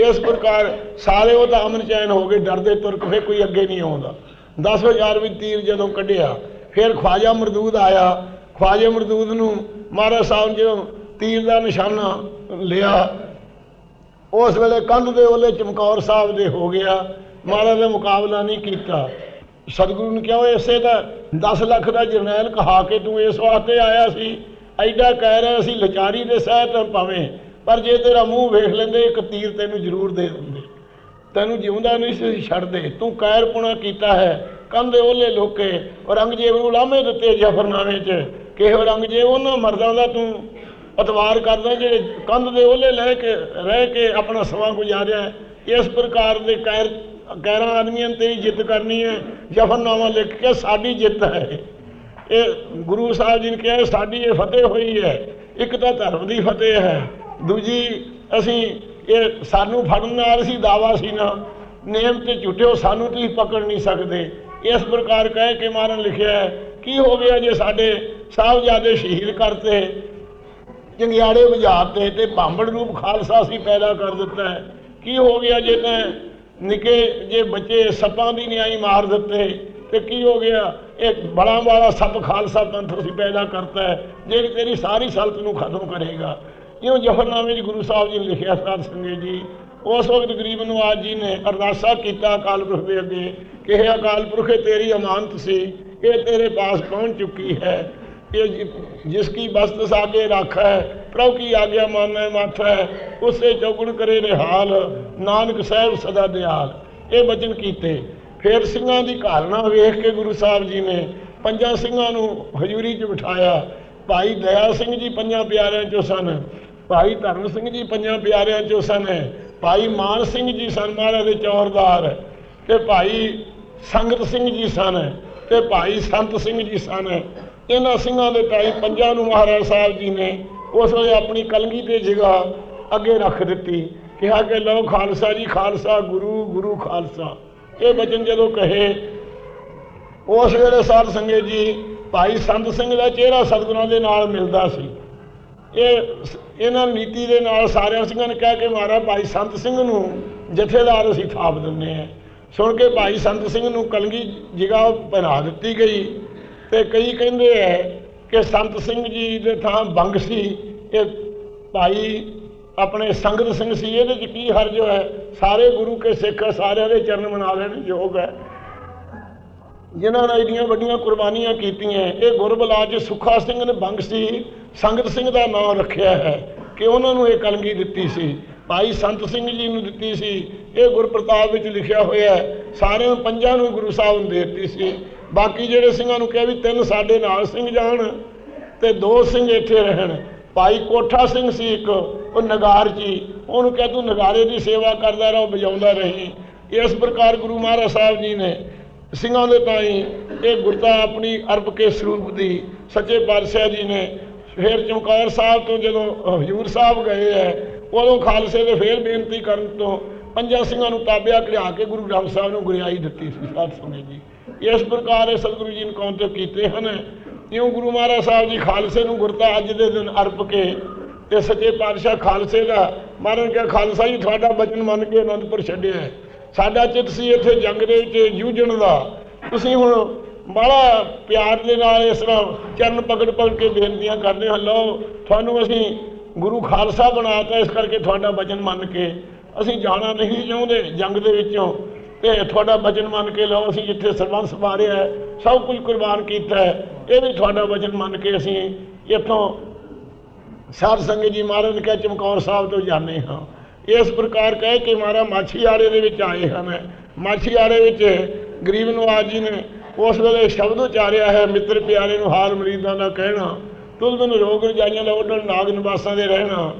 ਇਸ ਪ੍ਰਕਾਰ ਸਾਰੇ ਉਹ ਤਾਂ ਅਮਨ ਚੈਨ ਹੋ ਗਏ, ਡਰਦੇ ਤੁਰਕ ਫੇ ਕੋਈ ਅੱਗੇ ਨਹੀਂ ਆਉਂਦਾ। 10000 ਵੀ ਤੀਰ ਜਦੋਂ ਕੱਢਿਆ, ਫਿਰ ਖਵਾਜਾ ਮਰਦੂਦ ਆਇਆ। ਖਵਾਜਾ ਮਰਦੂਦ ਨੂੰ ਮਹਾਰਾਜ ਸਾਹਿਬ ਜਦੋਂ ਤੀਰ ਦਾ ਨਿਸ਼ਾਨਾ ਲਿਆ, ਉਸ ਵੇਲੇ ਕੰਧ ਦੇ ਉਹਲੇ ਚਮਕੌਰ ਸਾਹਿਬ ਦੇ ਹੋ ਗਿਆ। ਮਹਾਰਾਜ ਨੇ ਮੁਕਾਬਲਾ ਨਹੀਂ ਕੀਤਾ। ਸਤਿਗੁਰੂ ਨੇ ਕਿਹਾ, ਇਸੇ ਦਾ 10 ਲੱਖ ਦਾ ਜਰਨੈਲ ਕਹਾ ਕੇ ਤੂੰ ਇਸ ਵਾਸਤੇ ਆਇਆ ਸੀ। ਐਡਾ ਕਹਿ ਰਿਹਾ ਸੀ, ਲਚਾਰੀ ਦੇ ਸਹਿਤ ਭਾਵੇਂ, ਪਰ ਜੇ ਤੇਰਾ ਮੂੰਹ ਵੇਖ ਲੈਂਦੇ, ਇੱਕ ਤੀਰ ਤੈਨੂੰ ਜ਼ਰੂਰ ਦੇ ਦਿੰਦੇ। ਤੈਨੂੰ ਜਿਉਂਦਾ ਨਹੀਂ ਸੀ ਛੱਡਦੇ ਤੂੰ ਕਾਇਰਪੁਣਾ ਕੀਤਾ ਹੈ, ਕੰਧ ਦੇ ਉਹਲੇ ਲੋਕੇ, ਔਰੰਗਜ਼ੇਬ ਨੂੰ ਲਾਮੇ ਦਿੱਤੇ ਜਫਰਨਾਮੇ 'ਚ ਕਿ ਔਰੰਗਜ਼ੇਬ ਉਹਨਾਂ ਮਰਦਾਂ ਦਾ ਤੂੰ ਅਤਵਾਰ ਕਰਦਾ ਜਿਹੜੇ ਕੰਧ ਦੇ ਉਹਲੇ ਲੈ ਕੇ, ਰਹਿ ਕੇ ਆਪਣਾ ਸਮਾਂ ਗੁਜ਼ਾਰਿਆ। ਇਸ ਪ੍ਰਕਾਰ ਦੇ ਕਹਿਰ ਗੈਰਾਂ ਆਦਮੀਆਂ ਨੇ ਤੇਰੀ ਜਿੱਤ ਕਰਨੀ ਹੈ, ਜਫਰਨਾਮਾ ਲਿਖ ਕੇ ਸਾਡੀ ਜਿੱਤ ਹੈ। ਇਹ ਗੁਰੂ ਸਾਹਿਬ ਜੀ ਨੇ ਕਿਹਾ ਸਾਡੀ ਇਹ ਫਤਿਹ ਹੋਈ ਹੈ। ਇੱਕ ਤਾਂ ਧਰਮ ਦੀ ਫਤਿਹ ਹੈ। ਦੂਜੀ, ਅਸੀਂ ਇਹ ਸਾਨੂੰ ਫੜਨ ਨਾਲ ਸੀ ਦਾਵਾ ਸੀ ਨਾ। ਨੇਮ ਤੇ ਝੁੱਟਿਓ ਸਾਨੂੰ ਤੁਸੀਂ ਪਕੜ ਨਹੀਂ ਸਕਦੇ। ਇਸ ਪ੍ਰਕਾਰ ਕਹਿ ਕੇ ਮਾਰਨ ਲਿਖਿਆ ਹੈ, ਕੀ ਹੋ ਗਿਆ ਜੇ ਸਾਡੇ ਸਾਹਿਬਜ਼ਾਦੇ ਸ਼ਹੀਦ ਕਰਤੇ ਚੰਗਿਆੜੇ ਵਜਾਤੇ ਤੇ ਭਾਂਬੜ ਰੂਪ ਖਾਲਸਾ ਸੀ ਪੈਦਾ ਕਰ ਦਿੱਤਾ ਹੈ? ਕੀ ਹੋ ਗਿਆ ਜੇ ਤਾਂ ਨਿੱਕੇ ਜੇ ਬੱਚੇ ਸੱਪਾਂ ਦੀ ਨਿਆਈ ਮਾਰ ਦਿੱਤੇ, ਤੇ ਕੀ ਹੋ ਗਿਆ? ਇਹ ਬੜਾ ਵਾਲਾ ਸੱਪ ਖਾਲਸਾ ਪੰਥ ਸੀ, ਪੈਦਾ ਕਰਤਾ ਹੈ, ਜਿਹੜੀ ਤੇਰੀ ਸਾਰੀ ਸਲਤ ਨੂੰ ਖਤਮ ਕਰੇਗਾ। ਇਉਂ ਜਫਰਨਾਮੇ ਜੀ ਗੁਰੂ ਸਾਹਿਬ ਜੀ ਨੇ ਲਿਖਿਆ, ਸਾਧ ਸੰਗਤ ਜੀ, ਉਸ ਵਕਤ ਗਰੀਬ ਨਵਾਜ ਜੀ ਨੇ ਅਰਦਾਸਾ ਕੀਤਾ ਅਕਾਲ ਪੁਰਖ ਦੇ ਅੱਗੇ ਕਿ ਇਹ ਅਕਾਲ ਪੁਰਖ, ਇਹ ਤੇਰੀ ਅਮਾਨਤ ਸੀ, ਇਹ ਤੇਰੇ ਪਾਸ ਪਹੁੰਚ ਚੁੱਕੀ ਹੈ। ਇਹ ਜਿ- ਜਿਸ ਕੀ ਬਸਤ ਸਾਗੇ ਰੱਖ ਹੈ ਪ੍ਰਭ ਕੀ ਆਗਿਆ ਮਾਨੈ ਉਸੇ ਚੌਗਣ ਕਰੇ ਨਿਹਾਲ, ਨਾਨਕ ਸਾਹਿਬ ਸਦਾ ਦਿਆਲ। ਇਹ ਬਚਨ ਕੀਤੇ। ਫਿਰ ਸਿੰਘਾਂ ਦੀ ਘਾਲਣਾ ਵੇਖ ਕੇ ਗੁਰੂ ਸਾਹਿਬ ਜੀ ਨੇ ਪੰਜਾਂ ਸਿੰਘਾਂ ਨੂੰ ਹਜ਼ੂਰੀ 'ਚ ਬਿਠਾਇਆ। ਭਾਈ ਦਇਆ ਸਿੰਘ ਜੀ ਪੰਜਾਂ ਪਿਆਰਿਆਂ 'ਚੋਂ ਸਨ। ਭਾਈ ਧਰਮ ਸਿੰਘ ਜੀ ਪੰਜਾਂ ਪਿਆਰਿਆਂ 'ਚੋਂ ਸਨ। ਭਾਈ ਮਾਨ ਸਿੰਘ ਜੀ ਸਨ ਮਹਾਰਾਜ ਦੇ ਚੌਰਦਾਰ ਤੇ ਭਾਈ ਸੰਗਤ ਸਿੰਘ ਜੀ ਸਨ। ਤੇ ਭਾਈ ਸੰਤ ਸਿੰਘ ਜੀ ਸਨ। ਇਹਨਾਂ ਸਿੰਘਾਂ ਦੇ ਭਾਈ ਪੰਜਾਂ ਨੂੰ ਮਹਾਰਾਜ ਸਾਹਿਬ ਜੀ ਨੇ ਉਸ ਵੇਲੇ ਆਪਣੀ ਕਲਗੀ ਤੇ ਜਗ੍ਹਾ ਅੱਗੇ ਰੱਖ ਦਿੱਤੀ। ਕਿਹਾ ਕਿ ਲਓ ਖਾਲਸਾ ਜੀ, ਖਾਲਸਾ, ਗੁਰੂ ਗੁਰੂ ਖਾਲਸਾ। ਇਹ ਬਚਨ ਜਦੋਂ ਕਹੇ, ਉਸ ਵੇਲੇ ਸਾਧ ਸੰਗਤ ਜੀ ਭਾਈ ਸੰਤ ਸਿੰਘ ਦਾ ਚਿਹਰਾ ਸਤਿਗੁਰਾਂ ਦੇ ਨਾਲ ਮਿਲਦਾ ਸੀ। ਇਹ ਇਹਨਾਂ ਨੀਤੀ ਦੇ ਨਾਲ ਸਾਰਿਆਂ ਸਿੰਘਾਂ ਨੇ ਕਿਹਾ ਕਿ ਮਹਾਰਾਜ ਭਾਈ ਸੰਤ ਸਿੰਘ ਨੂੰ ਜਥੇਦਾਰ ਅਸੀਂ ਥਾਪ ਦਿੰਦੇ ਆ ਸੁਣ ਕੇ ਭਾਈ ਸੰਤ ਸਿੰਘ ਨੂੰ ਕਲਗੀ ਜਗ੍ਹਾ ਬਣਾ ਦਿੱਤੀ ਗਈ। ਤੇ ਕਈ ਕਹਿੰਦੇ ਐ ਕਿ ਸੰਤ ਸਿੰਘ ਜੀ ਦੇ ਥਾਂ ਬੰਗ ਸੀ, ਇਹ ਭਾਈ ਆਪਣੇ ਸੰਗਤ ਸਿੰਘ ਸੀ, ਇਹਦੇ ਚ ਕੀ ਹਰਜ ਹੈ ਸਾਰੇ ਗੁਰੂ ਕੇ ਸਿੱਖ ਸਾਰਿਆਂ ਦੇ ਚਰਨ ਮਨਾ ਲੈਣ ਯੋਗ ਹੈ ਜਿਨ੍ਹਾਂ ਨੇ ਇੰਨੀਆਂ ਵੱਡੀਆਂ ਕੁਰਬਾਨੀਆਂ ਕੀਤੀਆਂ, ਇਹ ਗੁਰਬਲਾ ਚ ਸੁੱਖਾ ਸਿੰਘ ਨੇ ਬੰਗ ਸੀ, ਸੰਗਤ ਸਿੰਘ ਦਾ ਨਾਮ ਰੱਖਿਆ ਹੈ ਕਿ ਉਹਨਾਂ ਨੂੰ ਇਹ ਕਲਗੀ ਦਿੱਤੀ ਸੀ। ਭਾਈ ਸੰਤ ਸਿੰਘ ਜੀ ਨੂੰ ਦਿੱਤੀ ਸੀ। ਇਹ ਗੁਰਪ੍ਰਤਾਪ ਵਿੱਚ ਲਿਖਿਆ ਹੋਇਆ ਹੈ, ਸਾਰਿਆਂ ਨੂੰ ਪੰਜਾਂ ਨੂੰ ਗੁਰੂ ਸਾਹਿਬ ਨੇ ਦੇ ਦਿੱਤੀ ਸੀ। ਬਾਕੀ ਜਿਹੜੇ ਸਿੰਘਾਂ ਨੂੰ ਕਿਹਾ ਵੀ ਤਿੰਨ ਸਾਡੇ ਨਾਲ ਸਿੰਘ ਜਾਣ ਤੇ ਦੋ ਸਿੰਘ ਇੱਥੇ ਰਹਿਣ। ਭਾਈ ਕੋਠਾ ਸਿੰਘ ਸੀ ਇੱਕ, ਉਹ ਨਗਾਰ ਜੀ। ਉਹਨੂੰ ਕਿਹਾ, ਤੂੰ ਨਗਾਰੇ ਦੀ ਸੇਵਾ ਕਰਦਾ ਰਹੋ, ਵਜਾਉਂਦਾ ਰਹੀ। ਇਸ ਪ੍ਰਕਾਰ ਗੁਰੂ ਮਹਾਰਾਜ ਸਾਹਿਬ ਜੀ ਨੇ ਸਿੰਘਾਂ ਦੇ ਤਾਈ ਇਹ ਗੁਰਤਾ ਆਪਣੀ ਅਰਬ ਕੇ ਸਰੂਪ ਦੀ ਸੱਚੇ ਪਾਤਸ਼ਾਹ ਜੀ ਨੇ ਫਿਰ ਚਮਕੌਰ ਸਾਹਿਬ ਤੋਂ ਜਦੋਂ ਹਜੂਰ ਸਾਹਿਬ ਗਏ ਹੈ, ਉਦੋਂ ਖਾਲਸੇ ਦੇ ਫੇਰ ਬੇਨਤੀ ਕਰਨ ਤੋਂ ਪੰਜਾਂ ਸਿੰਘਾਂ ਨੂੰ ਤਾਬਿਆ ਕਢਾ ਕੇ ਗੁਰੂ ਗ੍ਰੰਥ ਸਾਹਿਬ ਨੂੰ ਗੁਰਿਆਈ ਦਿੱਤੀ ਸੀ, ਸਾਧ ਸੰਗਤ ਜੀ। ਇਸ ਪ੍ਰਕਾਰ ਇਹ ਸਤਿਗੁਰੂ ਜੀ ਨੇ ਕੌਂਤੇ ਕੀਤੇ ਹਨ। ਇਉਂ ਗੁਰੂ ਮਹਾਰਾਜ ਸਾਹਿਬ ਜੀ ਖਾਲਸੇ ਨੂੰ ਗੁਰਤਾ ਅੱਜ ਦੇ ਦਿਨ ਅਰਪ ਕੇ ਤੇ ਸੱਚੇ ਪਾਤਸ਼ਾਹ ਖਾਲਸੇ ਦਾ ਮਹਾਰਾਜ ਕਿਹਾ ਖਾਲਸਾ ਜੀ ਤੁਹਾਡਾ ਬਚਨ ਮੰਨ ਕੇ ਅਨੰਦਪੁਰ ਛੱਡਿਆ ਸਾਡਾ ਚਿੱਤ ਸੀ ਇੱਥੇ ਜੰਗ ਦੇ ਵਿੱਚ ਜੂਝਣ ਦਾ। ਤੁਸੀਂ ਹੁਣ ਬੜਾ ਪਿਆਰ ਦੇ ਨਾਲ ਇਸ ਤਰ੍ਹਾਂ ਚਰਨ ਪਕੜ ਪਕੜ ਕੇ ਬੇਨਤੀਆਂ ਕਰਦੇ ਹਾਂ, ਲਓ, ਤੁਹਾਨੂੰ ਅਸੀਂ ਗੁਰੂ ਖਾਲਸਾ ਬਣਾਤਾ ਇਸ ਕਰਕੇ ਤੁਹਾਡਾ ਬਚਨ ਮੰਨ ਕੇ ਅਸੀਂ ਜਾਣਾ ਨਹੀਂ ਚਾਹੁੰਦੇ ਜੰਗ ਦੇ ਵਿੱਚੋਂ। ਤੇ ਤੁਹਾਡਾ ਵਚਨ ਮੰਨ ਕੇ ਲਓ, ਅਸੀਂ ਜਿੱਥੇ ਸਰਬੰਸ ਮਾਰਿਆ ਸਭ ਕੁਝ ਕੁਰਬਾਨ ਕੀਤਾ ਹੈ, ਇਹ ਵੀ ਤੁਹਾਡਾ ਵਚਨ ਮੰਨ ਕੇ ਅਸੀਂ ਇੱਥੋਂ ਸਾਧ ਸੰਗਤ ਜੀ ਮਹਾਰਾਜ ਨੇ ਕਿਹਾ ਚਮਕੌਰ ਸਾਹਿਬ ਤੋਂ ਜਾਂਦੇ ਹਾਂ। ਇਸ ਪ੍ਰਕਾਰ ਕਹਿ ਕੇ ਮਹਾਰਾ ਮਾਛੀਆੜੇ ਦੇ ਵਿੱਚ ਆਏ ਹਨ। ਮਾਛੀਆੜੇ ਵਿੱਚ ਗਰੀਬ ਨਵਾਜ ਜੀ ਨੇ ਉਸ ਵੇਲੇ ਸ਼ਬਦ ਉਚਾਰਿਆ ਹੈ, ਮਿੱਤਰ ਪਿਆਰੇ ਨੂੰ ਹਾਲ ਮਰੀਦਾਂ ਦਾ ਕਹਿਣਾ। ਤੁਲ ਬਿਨ ਰੋਗ ਰਜਾਈਆਂ ਦਾ ਉੱਡਣ, ਨਾਗ ਨਿਵਾਸਾਂ ਦੇ ਰਹਿਣਾ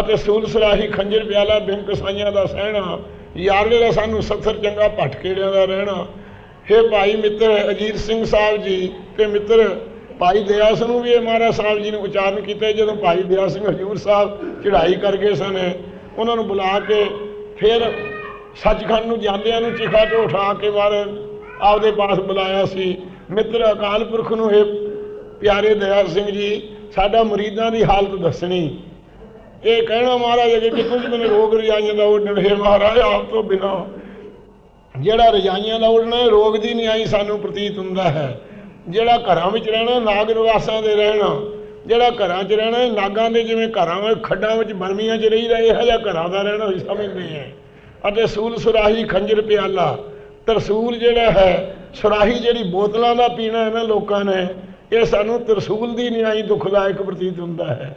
ਅਤੇ ਸੂਲ ਸਰਾਹੀ ਖੰਜਰ ਪਿਆਲਾ ਬਿਨ ਕਸਾਈਆਂ ਦਾ ਸਹਿਣਾ। ਯਾਰ ਦਾ ਸਾਨੂੰ ਸੱਥਰ ਚੰਗਾ ਭਟਕੇੜਿਆਂ ਦਾ ਰਹਿਣਾ? ਇਹ ਭਾਈ ਮਿੱਤਰ ਅਜੀਤ ਸਿੰਘ ਸਾਹਿਬ ਜੀ ਤੇ ਮਿੱਤਰ ਭਾਈ ਦਇਆ ਸਿੰਘ ਨੂੰ ਵੀ ਇਹ ਮਹਾਰਾਜ ਸਾਹਿਬ ਜੀ ਨੇ ਉਚਾਰਨ ਕੀਤਾ ਜਦੋਂ ਭਾਈ ਦਇਆ ਸਿੰਘ ਹਜੂਰ ਸਾਹਿਬ ਚੜ੍ਹਾਈ ਕਰ ਗਏ ਸਨ, ਉਹਨਾਂ ਨੂੰ ਬੁਲਾ ਕੇ ਫਿਰ ਸੱਚਖੰਡ ਨੂੰ ਜਾਂਦਿਆਂ ਨੂੰ ਚਿਖਾ ਤੋਂ ਉਠਾ ਕੇ ਬਾਹਰ ਆਪਦੇ ਪਾਸ ਬੁਲਾਇਆ ਸੀ। ਮਿੱਤਰ ਅਕਾਲ ਪੁਰਖ ਨੂੰ ਇਹ ਪਿਆਰੇ ਦਇਆ ਸਿੰਘ ਜੀ, ਸਾਡਾ ਮਰੀਦਾਂ ਦੀ ਹਾਲਤ ਦੱਸਣੀ। ਇਹ ਕਹਿਣਾ ਮਹਾਰਾਜ ਅਗੇ ਕਿ ਕੁਝ ਮੈਨੂੰ ਰੋਗ ਰਜਾਈਆਂ ਦਾ ਉੱਡਣ, ਹੈ ਮਹਾਰਾਜ, ਆਪ ਤੋਂ ਬਿਨਾ। ਜਿਹੜਾ ਰਜਾਈਆਂ ਦਾ ਉੱਡਣਾ, ਇਹ ਰੋਗ ਦੀ ਨਹੀਂ ਆਈ ਸਾਨੂੰ ਪ੍ਰਤੀਤ ਹੁੰਦਾ ਹੈ। ਜਿਹੜਾ ਘਰਾਂ ਵਿੱਚ ਰਹਿਣਾ ਨਾਗ ਨਿਵਾਸਾਂ ਦੇ ਰਹਿਣਾ। ਜਿਹੜਾ ਘਰਾਂ 'ਚ ਰਹਿਣਾ, ਇਹ ਨਾਗਾਂ ਦੇ ਜਿਵੇਂ ਘਰਾਂ ਵਿੱਚ, ਖੱਡਾਂ ਵਿੱਚ, ਬਰਮੀਆਂ 'ਚ ਰਹੀਦਾ, ਇਹੋ ਜਿਹਾ ਘਰਾਂ ਦਾ ਰਹਿਣਾ ਹੀ ਸਮਝਦੇ ਹਾਂ। ਅਤੇ ਸੂਲ ਸੁਰਾਹੀ ਖੰਜਰ ਪਿਆਲਾ। ਤਰਸੂਲ ਜਿਹੜਾ ਹੈ, ਸੁਰਾਹੀ ਜਿਹੜੀ ਬੋਤਲਾਂ ਦਾ ਪੀਣਾ ਇਹਨਾਂ ਲੋਕਾਂ ਨੇ, ਇਹ ਸਾਨੂੰ ਤਰਸੂਲ ਦੀ ਨਿਆਈ ਦੁਖਦਾਇਕ ਪ੍ਰਤੀਤ ਹੁੰਦਾ ਹੈ।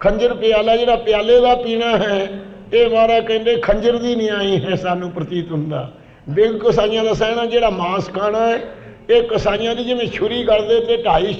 ਖੰਜਰ ਪਿਆਲਾ ਜਿਹੜਾ ਪਿਆਲੇ ਦਾ ਪੀਣਾ ਹੈ, ਇਹ ਮਾਰਾ ਕਹਿੰਦੇ ਖੰਜਰ ਦੀ ਨਹੀਂ ਆਈ ਹੈ ਸਾਨੂੰ ਪ੍ਰਤੀਤ ਹੁੰਦਾ। ਬਿਲ ਕਸਾਈਆਂ ਦਾ ਸਹਿਣਾ ਜਿਹੜਾ ਮਾਸ ਖਾਣਾ ਹੈ, ਇਹ ਕਸਾਈਆਂ ਦੀ ਜਿਵੇਂ ਛੁਰੀ ਕਰਦੇ ਤੇ ਢਾਈ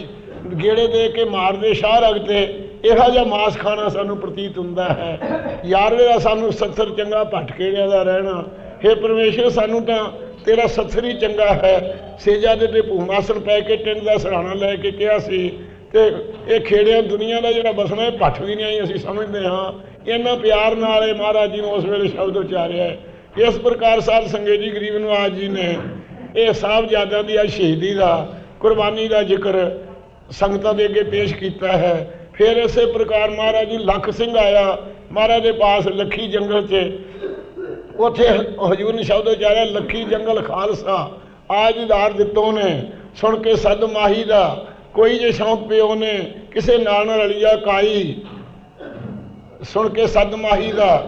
ਗੇੜੇ ਦੇ ਕੇ ਮਾਰਦੇ ਸ਼ਾਹ ਰਗਤੇ ਇਹੋ ਜਿਹਾ ਮਾਸ ਖਾਣਾ ਸਾਨੂੰ ਪ੍ਰਤੀਤ ਹੁੰਦਾ ਹੈ। ਯਾਰਵੇ ਦਾ ਸਾਨੂੰ ਸੱਸਰ ਚੰਗਾ ਭਟਕੇ ਦਾ ਰਹਿਣਾ? हे ਪਰਮੇਸ਼ਰ, ਸਾਨੂੰ ਤਾਂ ਤੇਰਾ ਸੱਸਰ ਹੀ ਚੰਗਾ ਹੈ। ਸੇਜਾ ਦੇ ਤੇ ਭੂਮਾਸਨ ਪੈ ਕੇ, ਟਿੰਡ ਦਾ ਸਰਾਣਾ ਲੈ ਕੇ ਕਿਹਾ ਸੀ ਤੇ ਇਹ ਖੇੜਿਆਂ ਦੁਨੀਆ ਦਾ ਜਿਹੜਾ ਬਸਣਾ, ਇਹ ਭੱਠ ਵੀ ਨਹੀਂ ਆਈ ਅਸੀਂ ਸਮਝਦੇ ਹਾਂ। ਇੰਨਾ ਪਿਆਰ ਨਾਲ ਇਹ ਮਹਾਰਾਜ ਜੀ ਨੂੰ ਉਸ ਵੇਲੇ ਸ਼ਬਦ ਉਚਾਰਿਆ। ਹੈ। ਇਸ ਪ੍ਰਕਾਰ ਸਾਧ ਸੰਗਤ ਜੀ ਗਰੀਬ ਨਵਾਜ ਜੀ ਨੇ ਇਹ ਸਾਹਿਬਜ਼ਾਦਿਆਂ ਦੀ ਆ ਸ਼ਹੀਦੀ ਦਾ, ਕੁਰਬਾਨੀ ਦਾ ਜ਼ਿਕਰ ਸੰਗਤਾਂ ਦੇ ਅੱਗੇ ਪੇਸ਼ ਕੀਤਾ ਹੈ। ਫਿਰ ਇਸੇ ਪ੍ਰਕਾਰ ਮਹਾਰਾਜ ਜੀ ਲੱਖ ਸਿੰਘ ਆਇਆ, ਮਹਾਰਾਜ ਦੇ ਪਾਸ ਲੱਖੀ ਜੰਗਲ 'ਚ। ਉੱਥੇ ਹਜੂਰ ਨੇ ਸ਼ਬਦ ਉਚਾਰਿਆ, ਲੱਖੀ ਜੰਗਲ ਖਾਲਸਾ, ਆਜ ਉਧਾਰ ਦਿੱਤੋਂ ਨੇ। ਸੁਣ ਕੇ ਸਦ ਮਾਹੀ ਦਾ ਕੋਈ ਜੇ ਸ਼ੌਂਕ ਪਿਓ ਨੇ, ਕਿਸੇ ਨਾਲ ਨਾ ਰਲੀਆ ਕਾਈ। ਸੁਣ ਕੇ ਸਦ ਮਾਹੀ ਦਾ,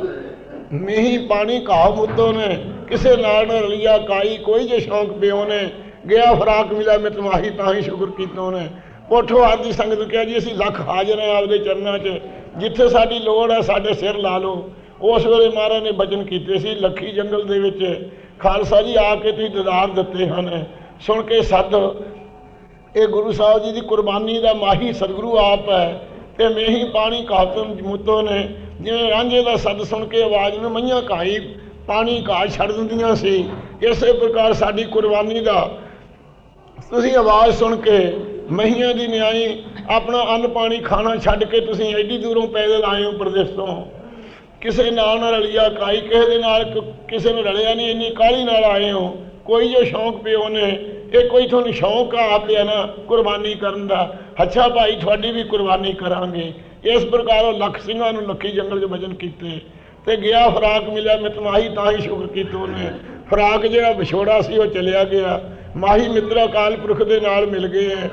ਮੀਂਹ, ਪਾਣੀ, ਘਾਹ ਮੁੱਦੋ ਨੇ, ਕਿਸੇ ਨਾਲ ਨਾ ਰਲੀਆ ਕਾਈ, ਕੋਈ ਜੇ ਸ਼ੌਂਕ ਪਿਓ ਨੇ, ਗਿਆ ਫਰਾਕ ਮਿਲਾ ਮਿਤ ਮਾਹੀ, ਤਾਂ ਹੀ ਸ਼ੁਕਰ ਕੀਤੋ ਨੇ ਕੋਠੋ ਆਦ ਦੀ ਸੰਗਤ ਨੂੰ ਕਿਹਾ, ਜੀ, ਅਸੀਂ ਲੱਖ ਹਾਜ਼ਰ ਹਾਂ ਆਪਦੇ ਚਰਨਾਂ 'ਚ, ਜਿੱਥੇ ਸਾਡੀ ਲੋੜ ਹੈ, ਸਾਡੇ ਸਿਰ ਲਾ ਲਓ। ਉਸ ਵੇਲੇ ਮਹਾਰਾਜ ਨੇ ਬਚਨ ਕੀਤੇ ਸੀ, ਲੱਖੀ ਜੰਗਲ ਦੇ ਵਿੱਚ। ਖਾਲਸਾ ਜੀ ਆ ਕੇ ਤੁਸੀਂ ਦਿਦਾਰ ਦਿੱਤੇ ਹਨ। ਸੁਣ ਕੇ ਸੱਦ ਇਹ ਗੁਰੂ ਸਾਹਿਬ ਜੀ ਦੀ ਕੁਰਬਾਨੀ ਦਾ ਮਾਹੀ ਸਤਿਗੁਰੂ ਆਪ ਹੈ ਤੇ ਮੇਹੀ ਪਾਣੀ ਕਾਤਮ ਮੁੱਤੋ ਨੇ, ਜਿਵੇਂ ਰਾਂਝੇ ਦਾ ਸੱਦ ਸੁਣ ਕੇ ਆਵਾਜ਼ ਨੂੰ ਮਈਆਂ ਘਾਈ ਪਾਣੀ ਘਾਹ ਛੱਡ ਦਿੰਦੀਆਂ ਸੀ, ਇਸੇ ਪ੍ਰਕਾਰ ਸਾਡੀ ਕੁਰਬਾਨੀ ਦਾ। ਤੁਸੀਂ ਆਵਾਜ਼ ਸੁਣ ਕੇ ਮਹੀਆਂ ਦੀ ਨਿਆਈ ਆਪਣਾ ਅੰਨ ਪਾਣੀ ਖਾਣਾ ਛੱਡ ਕੇ ਤੁਸੀਂ ਐਡੀ ਦੂਰੋਂ ਪੈਦਲ ਆਏ ਹੋ ਪ੍ਰਦੇਸ਼ ਤੋਂ। ਕਿਸੇ ਨਾਲ ਨਾ ਰਲਿਆ ਕਾਈ ਕਿਸੇ ਦੇ ਨਾਲ ਕਿਸੇ ਨੂੰ ਰਲਿਆ ਨਹੀਂ, ਇੰਨੀ ਕਾਹਲੀ ਨਾਲ ਆਏ ਹੋ। ਕੋਈ ਜੋ ਸ਼ੌਂਕ ਪਿਓ ਨੇ ਇਹ ਕੋਈ ਤੁਹਾਨੂੰ ਸ਼ੌਂਕ ਆ ਪਿਆ ਨਾ ਕੁਰਬਾਨੀ ਕਰਨ ਦਾ, ਅੱਛਾ ਭਾਈ, ਤੁਹਾਡੀ ਵੀ ਕੁਰਬਾਨੀ ਕਰਾਂਗੇ। ਇਸ ਪ੍ਰਕਾਰ ਉਹ ਲੱਖ ਸਿੰਘਾਂ ਨੂੰ ਲੱਖੀ ਜੰਗਲ 'ਚ ਵਜਨ ਕੀਤੇ। ਤੇ ਗਿਆ, ਫਰਾਕ ਮਿਲਿਆ ਮਿਤ ਮਾਹੀ ਤਾਂ ਹੀ ਸ਼ੁਕਰ ਕੀਤਾ ਉਹਨੇ। ਫਰਾਕ ਜਿਹੜਾ ਵਿਛੋੜਾ ਸੀ, ਉਹ ਚਲਿਆ ਗਿਆ। ਮਾਹੀ ਮਿੱਤਰ ਅਕਾਲ ਪੁਰਖ ਦੇ ਨਾਲ ਮਿਲ ਗਏ ਹੈ।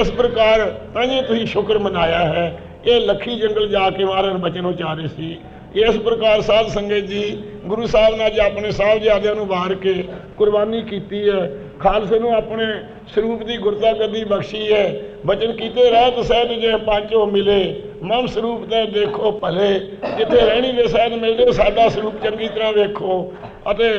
ਇਸ ਪ੍ਰਕਾਰ ਤਾਂ ਜੀ ਤੁਸੀਂ ਸ਼ੁਕਰ ਮਨਾਇਆ ਹੈ। ਇਹ ਲੱਖੀ ਜੰਗਲ ਜਾ ਕੇ ਮਹਾਰਾਜ ਬਚਨ ਉਚਾਰੇ ਸੀ। ਇਸ ਪ੍ਰਕਾਰ ਸਾਧ ਸੰਗਤ ਜੀ, ਗੁਰੂ ਸਾਹਿਬ ਨੇ ਅੱਜ ਆਪਣੇ ਸਾਹਿਬਜ਼ਾਦਿਆਂ ਨੂੰ ਵਾਰ ਕੇ ਕੁਰਬਾਨੀ ਕੀਤੀ ਹੈ ਖਾਲਸੇ ਨੂੰ ਆਪਣੇ ਸਰੂਪ ਦੀ ਗੁਰਤਾ ਕਦੀ ਬਖਸ਼ੀ ਹੈ। ਬਚਨ ਕੀਤੇ ਰਹਿਤ ਸਹਿਤ ਜੇ ਪਾਂਚੋ ਮਿਲੇ, ਮਨ ਸਰੂਪ ਤੇ ਦੇਖੋ ਭਲੇ। ਜਿੱਥੇ ਰਹਿਣੀ ਦੇ ਸਹਿਜ ਮਿਲਦੇ, ਸਾਡਾ ਸਰੂਪ ਚੰਗੀ ਤਰ੍ਹਾਂ ਵੇਖੋ। ਅਤੇ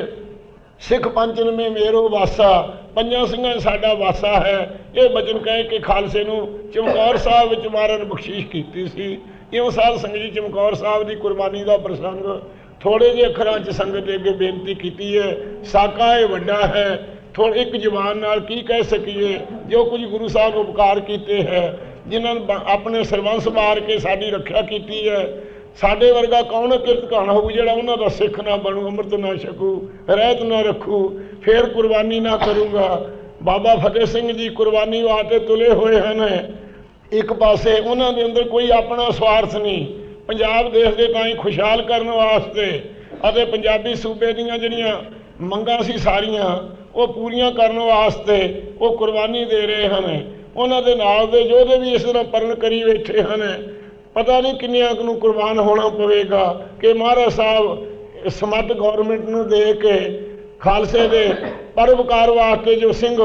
ਸਿੱਖ ਪੰਚਨ ਮੇਰੋ ਵਾਸਾ, ਪੰਜਾਂ ਸਿੰਘਾਂ ਸਾਡਾ ਵਾਸਾ ਹੈ। ਇਹ ਬਚਨ ਕਹਿ ਕੇ ਖਾਲਸੇ ਨੂੰ ਚਮਕੌਰ ਸਾਹਿਬ ਵਿੱਚ ਮਾਰਨ ਬਖਸ਼ਿਸ਼ ਕੀਤੀ ਸੀ। ਇਉਂ ਸਾਧ ਸੰਗਤ ਜੀ ਚਮਕੌਰ ਸਾਹਿਬ ਦੀ ਕੁਰਬਾਨੀ ਦਾ ਪ੍ਰਸੰਗ ਥੋੜੇ ਜਿਹੇ ਅੱਖਰਾਂ 'ਚ ਸੰਗਤ ਦੇ ਅੱਗੇ ਬੇਨਤੀ ਕੀਤੀ ਹੈ। ਸਾਕਾ ਇਹ ਵੱਡਾ ਹੈ ਥੋੜ ਇੱਕ ਜ਼ੁਬਾਨ ਨਾਲ ਕੀ ਕਹਿ ਸਕੀਏ? ਜੋ ਕੁਝ ਗੁਰੂ ਸਾਹਿਬ ਉਪਕਾਰ ਕੀਤੇ ਹੈ, ਜਿਨ੍ਹਾਂ ਨੇ ਆਪਣੇ ਸਰਵੰਸ ਮਾਰ ਕੇ ਸਾਡੀ ਰੱਖਿਆ ਕੀਤੀ ਹੈ, ਸਾਡੇ ਵਰਗਾ ਕੌਣ ਕਿਰਤ ਕਹਾਣ ਹੋਊ ਜਿਹੜਾ ਉਹਨਾਂ ਦਾ ਸਿੱਖ ਨਾ ਬਣੂ, ਅੰਮ੍ਰਿਤ ਨਾ ਛਕੂ, ਰਹਿਤ ਨਾ ਰੱਖੂ, ਫੇਰ ਕੁਰਬਾਨੀ ਨਾ ਕਰੂੰਗਾ? ਬਾਬਾ ਫਤਿਹ ਸਿੰਘ ਜੀ ਕੁਰਬਾਨੀ ਵਾਸਤੇ ਤੁਲੇ ਹੋਏ ਹਨ। ਇੱਕ ਪਾਸੇ ਉਹਨਾਂ ਦੇ ਅੰਦਰ ਕੋਈ ਆਪਣਾ ਸਵਾਰਥ ਨਹੀਂ, ਪੰਜਾਬ ਦੇਸ਼ ਦੇ ਤਾਂ ਹੀ ਖੁਸ਼ਹਾਲ ਕਰਨ ਵਾਸਤੇ ਅਤੇ ਪੰਜਾਬੀ ਸੂਬੇ ਦੀਆਂ ਜਿਹੜੀਆਂ ਮੰਗਾਂ ਸੀ ਸਾਰੀਆਂ ਉਹ ਪੂਰੀਆਂ ਕਰਨ ਵਾਸਤੇ ਉਹ ਕੁਰਬਾਨੀ ਦੇ ਰਹੇ ਹਨ। ਉਹਨਾਂ ਦੇ ਨਾਲ ਦੇ ਯੋਧੇ ਵੀ ਇਸ ਤਰ੍ਹਾਂ ਪਰਨ ਕਰੀ ਬੈਠੇ ਹਨ। ਪਤਾ ਨਹੀਂ ਕਿੰਨਿਆਂ ਨੂੰ ਕੁਰਬਾਨ ਹੋਣਾ ਪਵੇਗਾ ਕਿ ਮਹਾਰਾਜ ਸਾਹਿਬ ਸਮੱਤ ਗਵਰਨਮੈਂਟ ਨੂੰ ਦੇ ਕੇ ਖਾਲਸੇ ਦੇ ਪਰਵਕਾਰ ਵਾਸਤੇ ਜੋ ਸਿੰਘ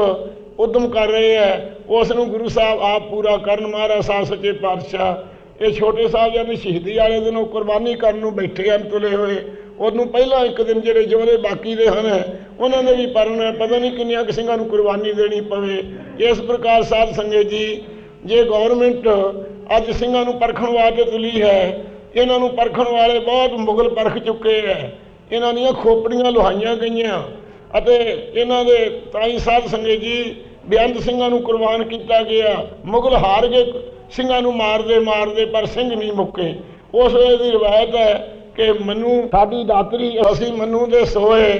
ਉਦਮ ਕਰ ਰਹੇ ਹੈ, ਉਸ ਨੂੰ ਗੁਰੂ ਸਾਹਿਬ ਆਪ ਪੂਰਾ ਕਰਨ ਮਹਾਰਾਜ ਸਾਹਿਬ ਸੱਚੇ ਪਾਤਸ਼ਾਹ। ਇਹ ਛੋਟੇ ਸਾਹਿਬ ਦੀ ਸ਼ਹੀਦੀ ਵਾਲੇ ਦਿਨ ਉਹ ਕੁਰਬਾਨੀ ਕਰਨ ਨੂੰ ਬੈਠੇ ਹਨ, ਤੁਲੇ ਹੋਏ। ਉਹਨੂੰ ਪਹਿਲਾਂ ਇੱਕ ਦਿਨ ਜਿਹੜੇ ਯੋਧੇ ਬਾਕੀ ਦੇ ਹਨ, ਉਹਨਾਂ ਨੇ ਵੀ ਪਰਨ, ਪਤਾ ਨਹੀਂ ਕਿੰਨੀਆਂ ਕੁ ਸਿੰਘਾਂ ਨੂੰ ਕੁਰਬਾਨੀ ਦੇਣੀ ਪਵੇ। ਇਸ ਪ੍ਰਕਾਰ ਸਾਧ ਸੰਗਤ ਜੀ, ਜੇ ਗਵਰਨਮੈਂਟ ਅੱਜ ਸਿੰਘਾਂ ਨੂੰ ਪਰਖਣ ਵਾਸਤੇ ਤੁਲੀ ਹੈ, ਇਹਨਾਂ ਨੂੰ ਪਰਖਣ ਵਾਲੇ ਬਹੁਤ ਮੁਗਲ ਪਰਖ ਚੁੱਕੇ ਹੈ। ਇਹਨਾਂ ਦੀਆਂ ਖੋਪੜੀਆਂ ਲੁਹਾਈਆਂ ਗਈਆਂ ਅਤੇ ਇਹਨਾਂ ਦੇ ਤਾਈ ਸਾਧ ਸੰਗਤ ਜੀ, ਬੇਅੰਤ ਸਿੰਘਾਂ ਨੂੰ ਕੁਰਬਾਨ ਕੀਤਾ ਗਿਆ। ਮੁਗਲ ਹਾਰ ਗਏ, ਸਿੰਘਾਂ ਨੂੰ ਮਾਰਦੇ ਮਾਰਦੇ ਪਰ ਸਿੰਘ ਨਹੀਂ ਮੁੱਕੇ। ਉਸ ਵੇਲੇ ਦੀ ਰਵਾਇਤ ਹੈ ਕਿ ਮਨੂ ਸਾਡੀ ਦਾਤਰੀ, ਅਸੀਂ ਮਨੂ ਦੇ ਸੋਏ,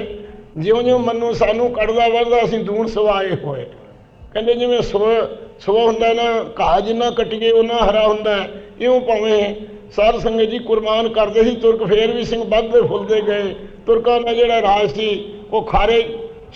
ਜਿਉਂ-ਜਿਉਂ ਮਨੂ ਸਾਨੂੰ ਕੱਢਦਾ ਵੱਧਦਾ ਅਸੀਂ ਦੂਣ ਸਵਾਏ ਹੋਏ। ਕਹਿੰਦੇ ਜਿਵੇਂ ਸੋ ਸੋ ਹੁੰਦਾ ਨਾ, ਘਾਹ ਜਿੰਨਾ ਕੱਟੀਏ ਉਹਨਾਂ ਹਰਾ ਹੁੰਦਾ। ਇਉਂ ਭਾਵੇਂ ਸਰ ਸੰਗਤ ਜੀ ਕੁਰਬਾਨ ਕਰਦੇ ਸੀ, ਤੁਰਕ ਫੇਰ ਵੀ ਸਿੰਘ ਵੱਧਦੇ ਫੁੱਲਦੇ ਗਏ। ਤੁਰਕਾਂ ਦਾ ਜਿਹੜਾ ਰਾਜ ਸੀ, ਉਹ ਖਾਰੇ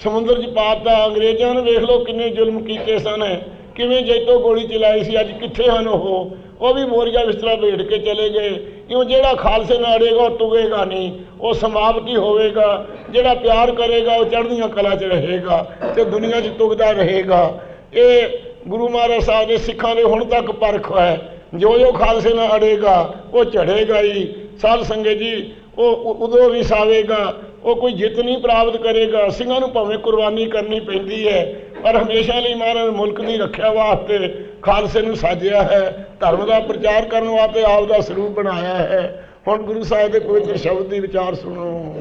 ਸਮੁੰਦਰ 'ਚ ਪਾਤਾ ਅੰਗਰੇਜ਼ਾਂ ਨੇ ਵੇਖ ਲਓ ਕਿੰਨੇ ਜ਼ੁਲਮ ਕੀਤੇ ਸਨ। ਕਿਵੇਂ ਜੈਤੋ ਗੋਲੀ ਚਲਾਈ ਸੀ, ਅੱਜ ਕਿੱਥੇ ਹਨ ਉਹ? ਉਹ ਵੀ ਮੋਰੀਆ ਬਿਸਤਰਾ ਭੇਟ ਕੇ ਚਲੇ ਗਏ। ਕਿਉਂ ਜਿਹੜਾ ਖਾਲਸੇ ਨਾਲ ਅੜੇਗਾ, ਉਹ ਤੁਗੇਗਾ ਨਹੀਂ। ਉਹ ਸਮਾਪਤੀ ਹੋਵੇਗਾ। ਜਿਹੜਾ ਪਿਆਰ ਕਰੇਗਾ, ਉਹ ਚੜ੍ਹਦੀਆਂ ਕਲਾ 'ਚ ਰਹੇਗਾ ਤੇ ਦੁਨੀਆ 'ਚ ਤੁਗਦਾ ਰਹੇਗਾ। ਇਹ ਗੁਰੂ ਮਹਾਰਾਜ ਸਾਹਿਬ ਦੇ ਸਿੱਖਾਂ ਦੇ ਹੁਣ ਤੱਕ ਪਰਖ ਹੈ। ਜੋ ਜੋ ਖਾਲਸੇ ਨਾਲ ਅੜੇਗਾ, ਉਹ ਝੜੇਗਾ ਹੀ। ਸਾਧ ਸੰਗਤ ਜੀ, ਉਹ ਉਦੋਂ ਵੀ ਸਾਵੇਗਾ ਉਹ ਕੋਈ ਜਿੱਤ ਨਹੀਂ ਪ੍ਰਾਪਤ ਕਰੇਗਾ। ਸਿੰਘਾਂ ਨੂੰ ਭਾਵੇਂ ਕੁਰਬਾਨੀ ਕਰਨੀ ਪੈਂਦੀ ਹੈ, ਪਰ ਹਮੇਸ਼ਾ ਲਈ ਮਹਾਰਾਜ ਮੁਲਕ ਦੀ ਰੱਖਿਆ ਵਾਸਤੇ ਖਾਲਸੇ ਨੂੰ ਸਾਜਿਆ ਹੈ। ਧਰਮ ਦਾ ਪ੍ਰਚਾਰ ਕਰਨ ਵਾਸਤੇ ਆਪ ਦਾ ਸਰੂਪ ਬਣਾਇਆ ਹੈ। ਹੁਣ ਗੁਰੂ ਸਾਹਿਬ ਦੇ ਪਵਿੱਤਰ ਸ਼ਬਦ ਦੀ ਵਿਚਾਰ ਸੁਣੋ।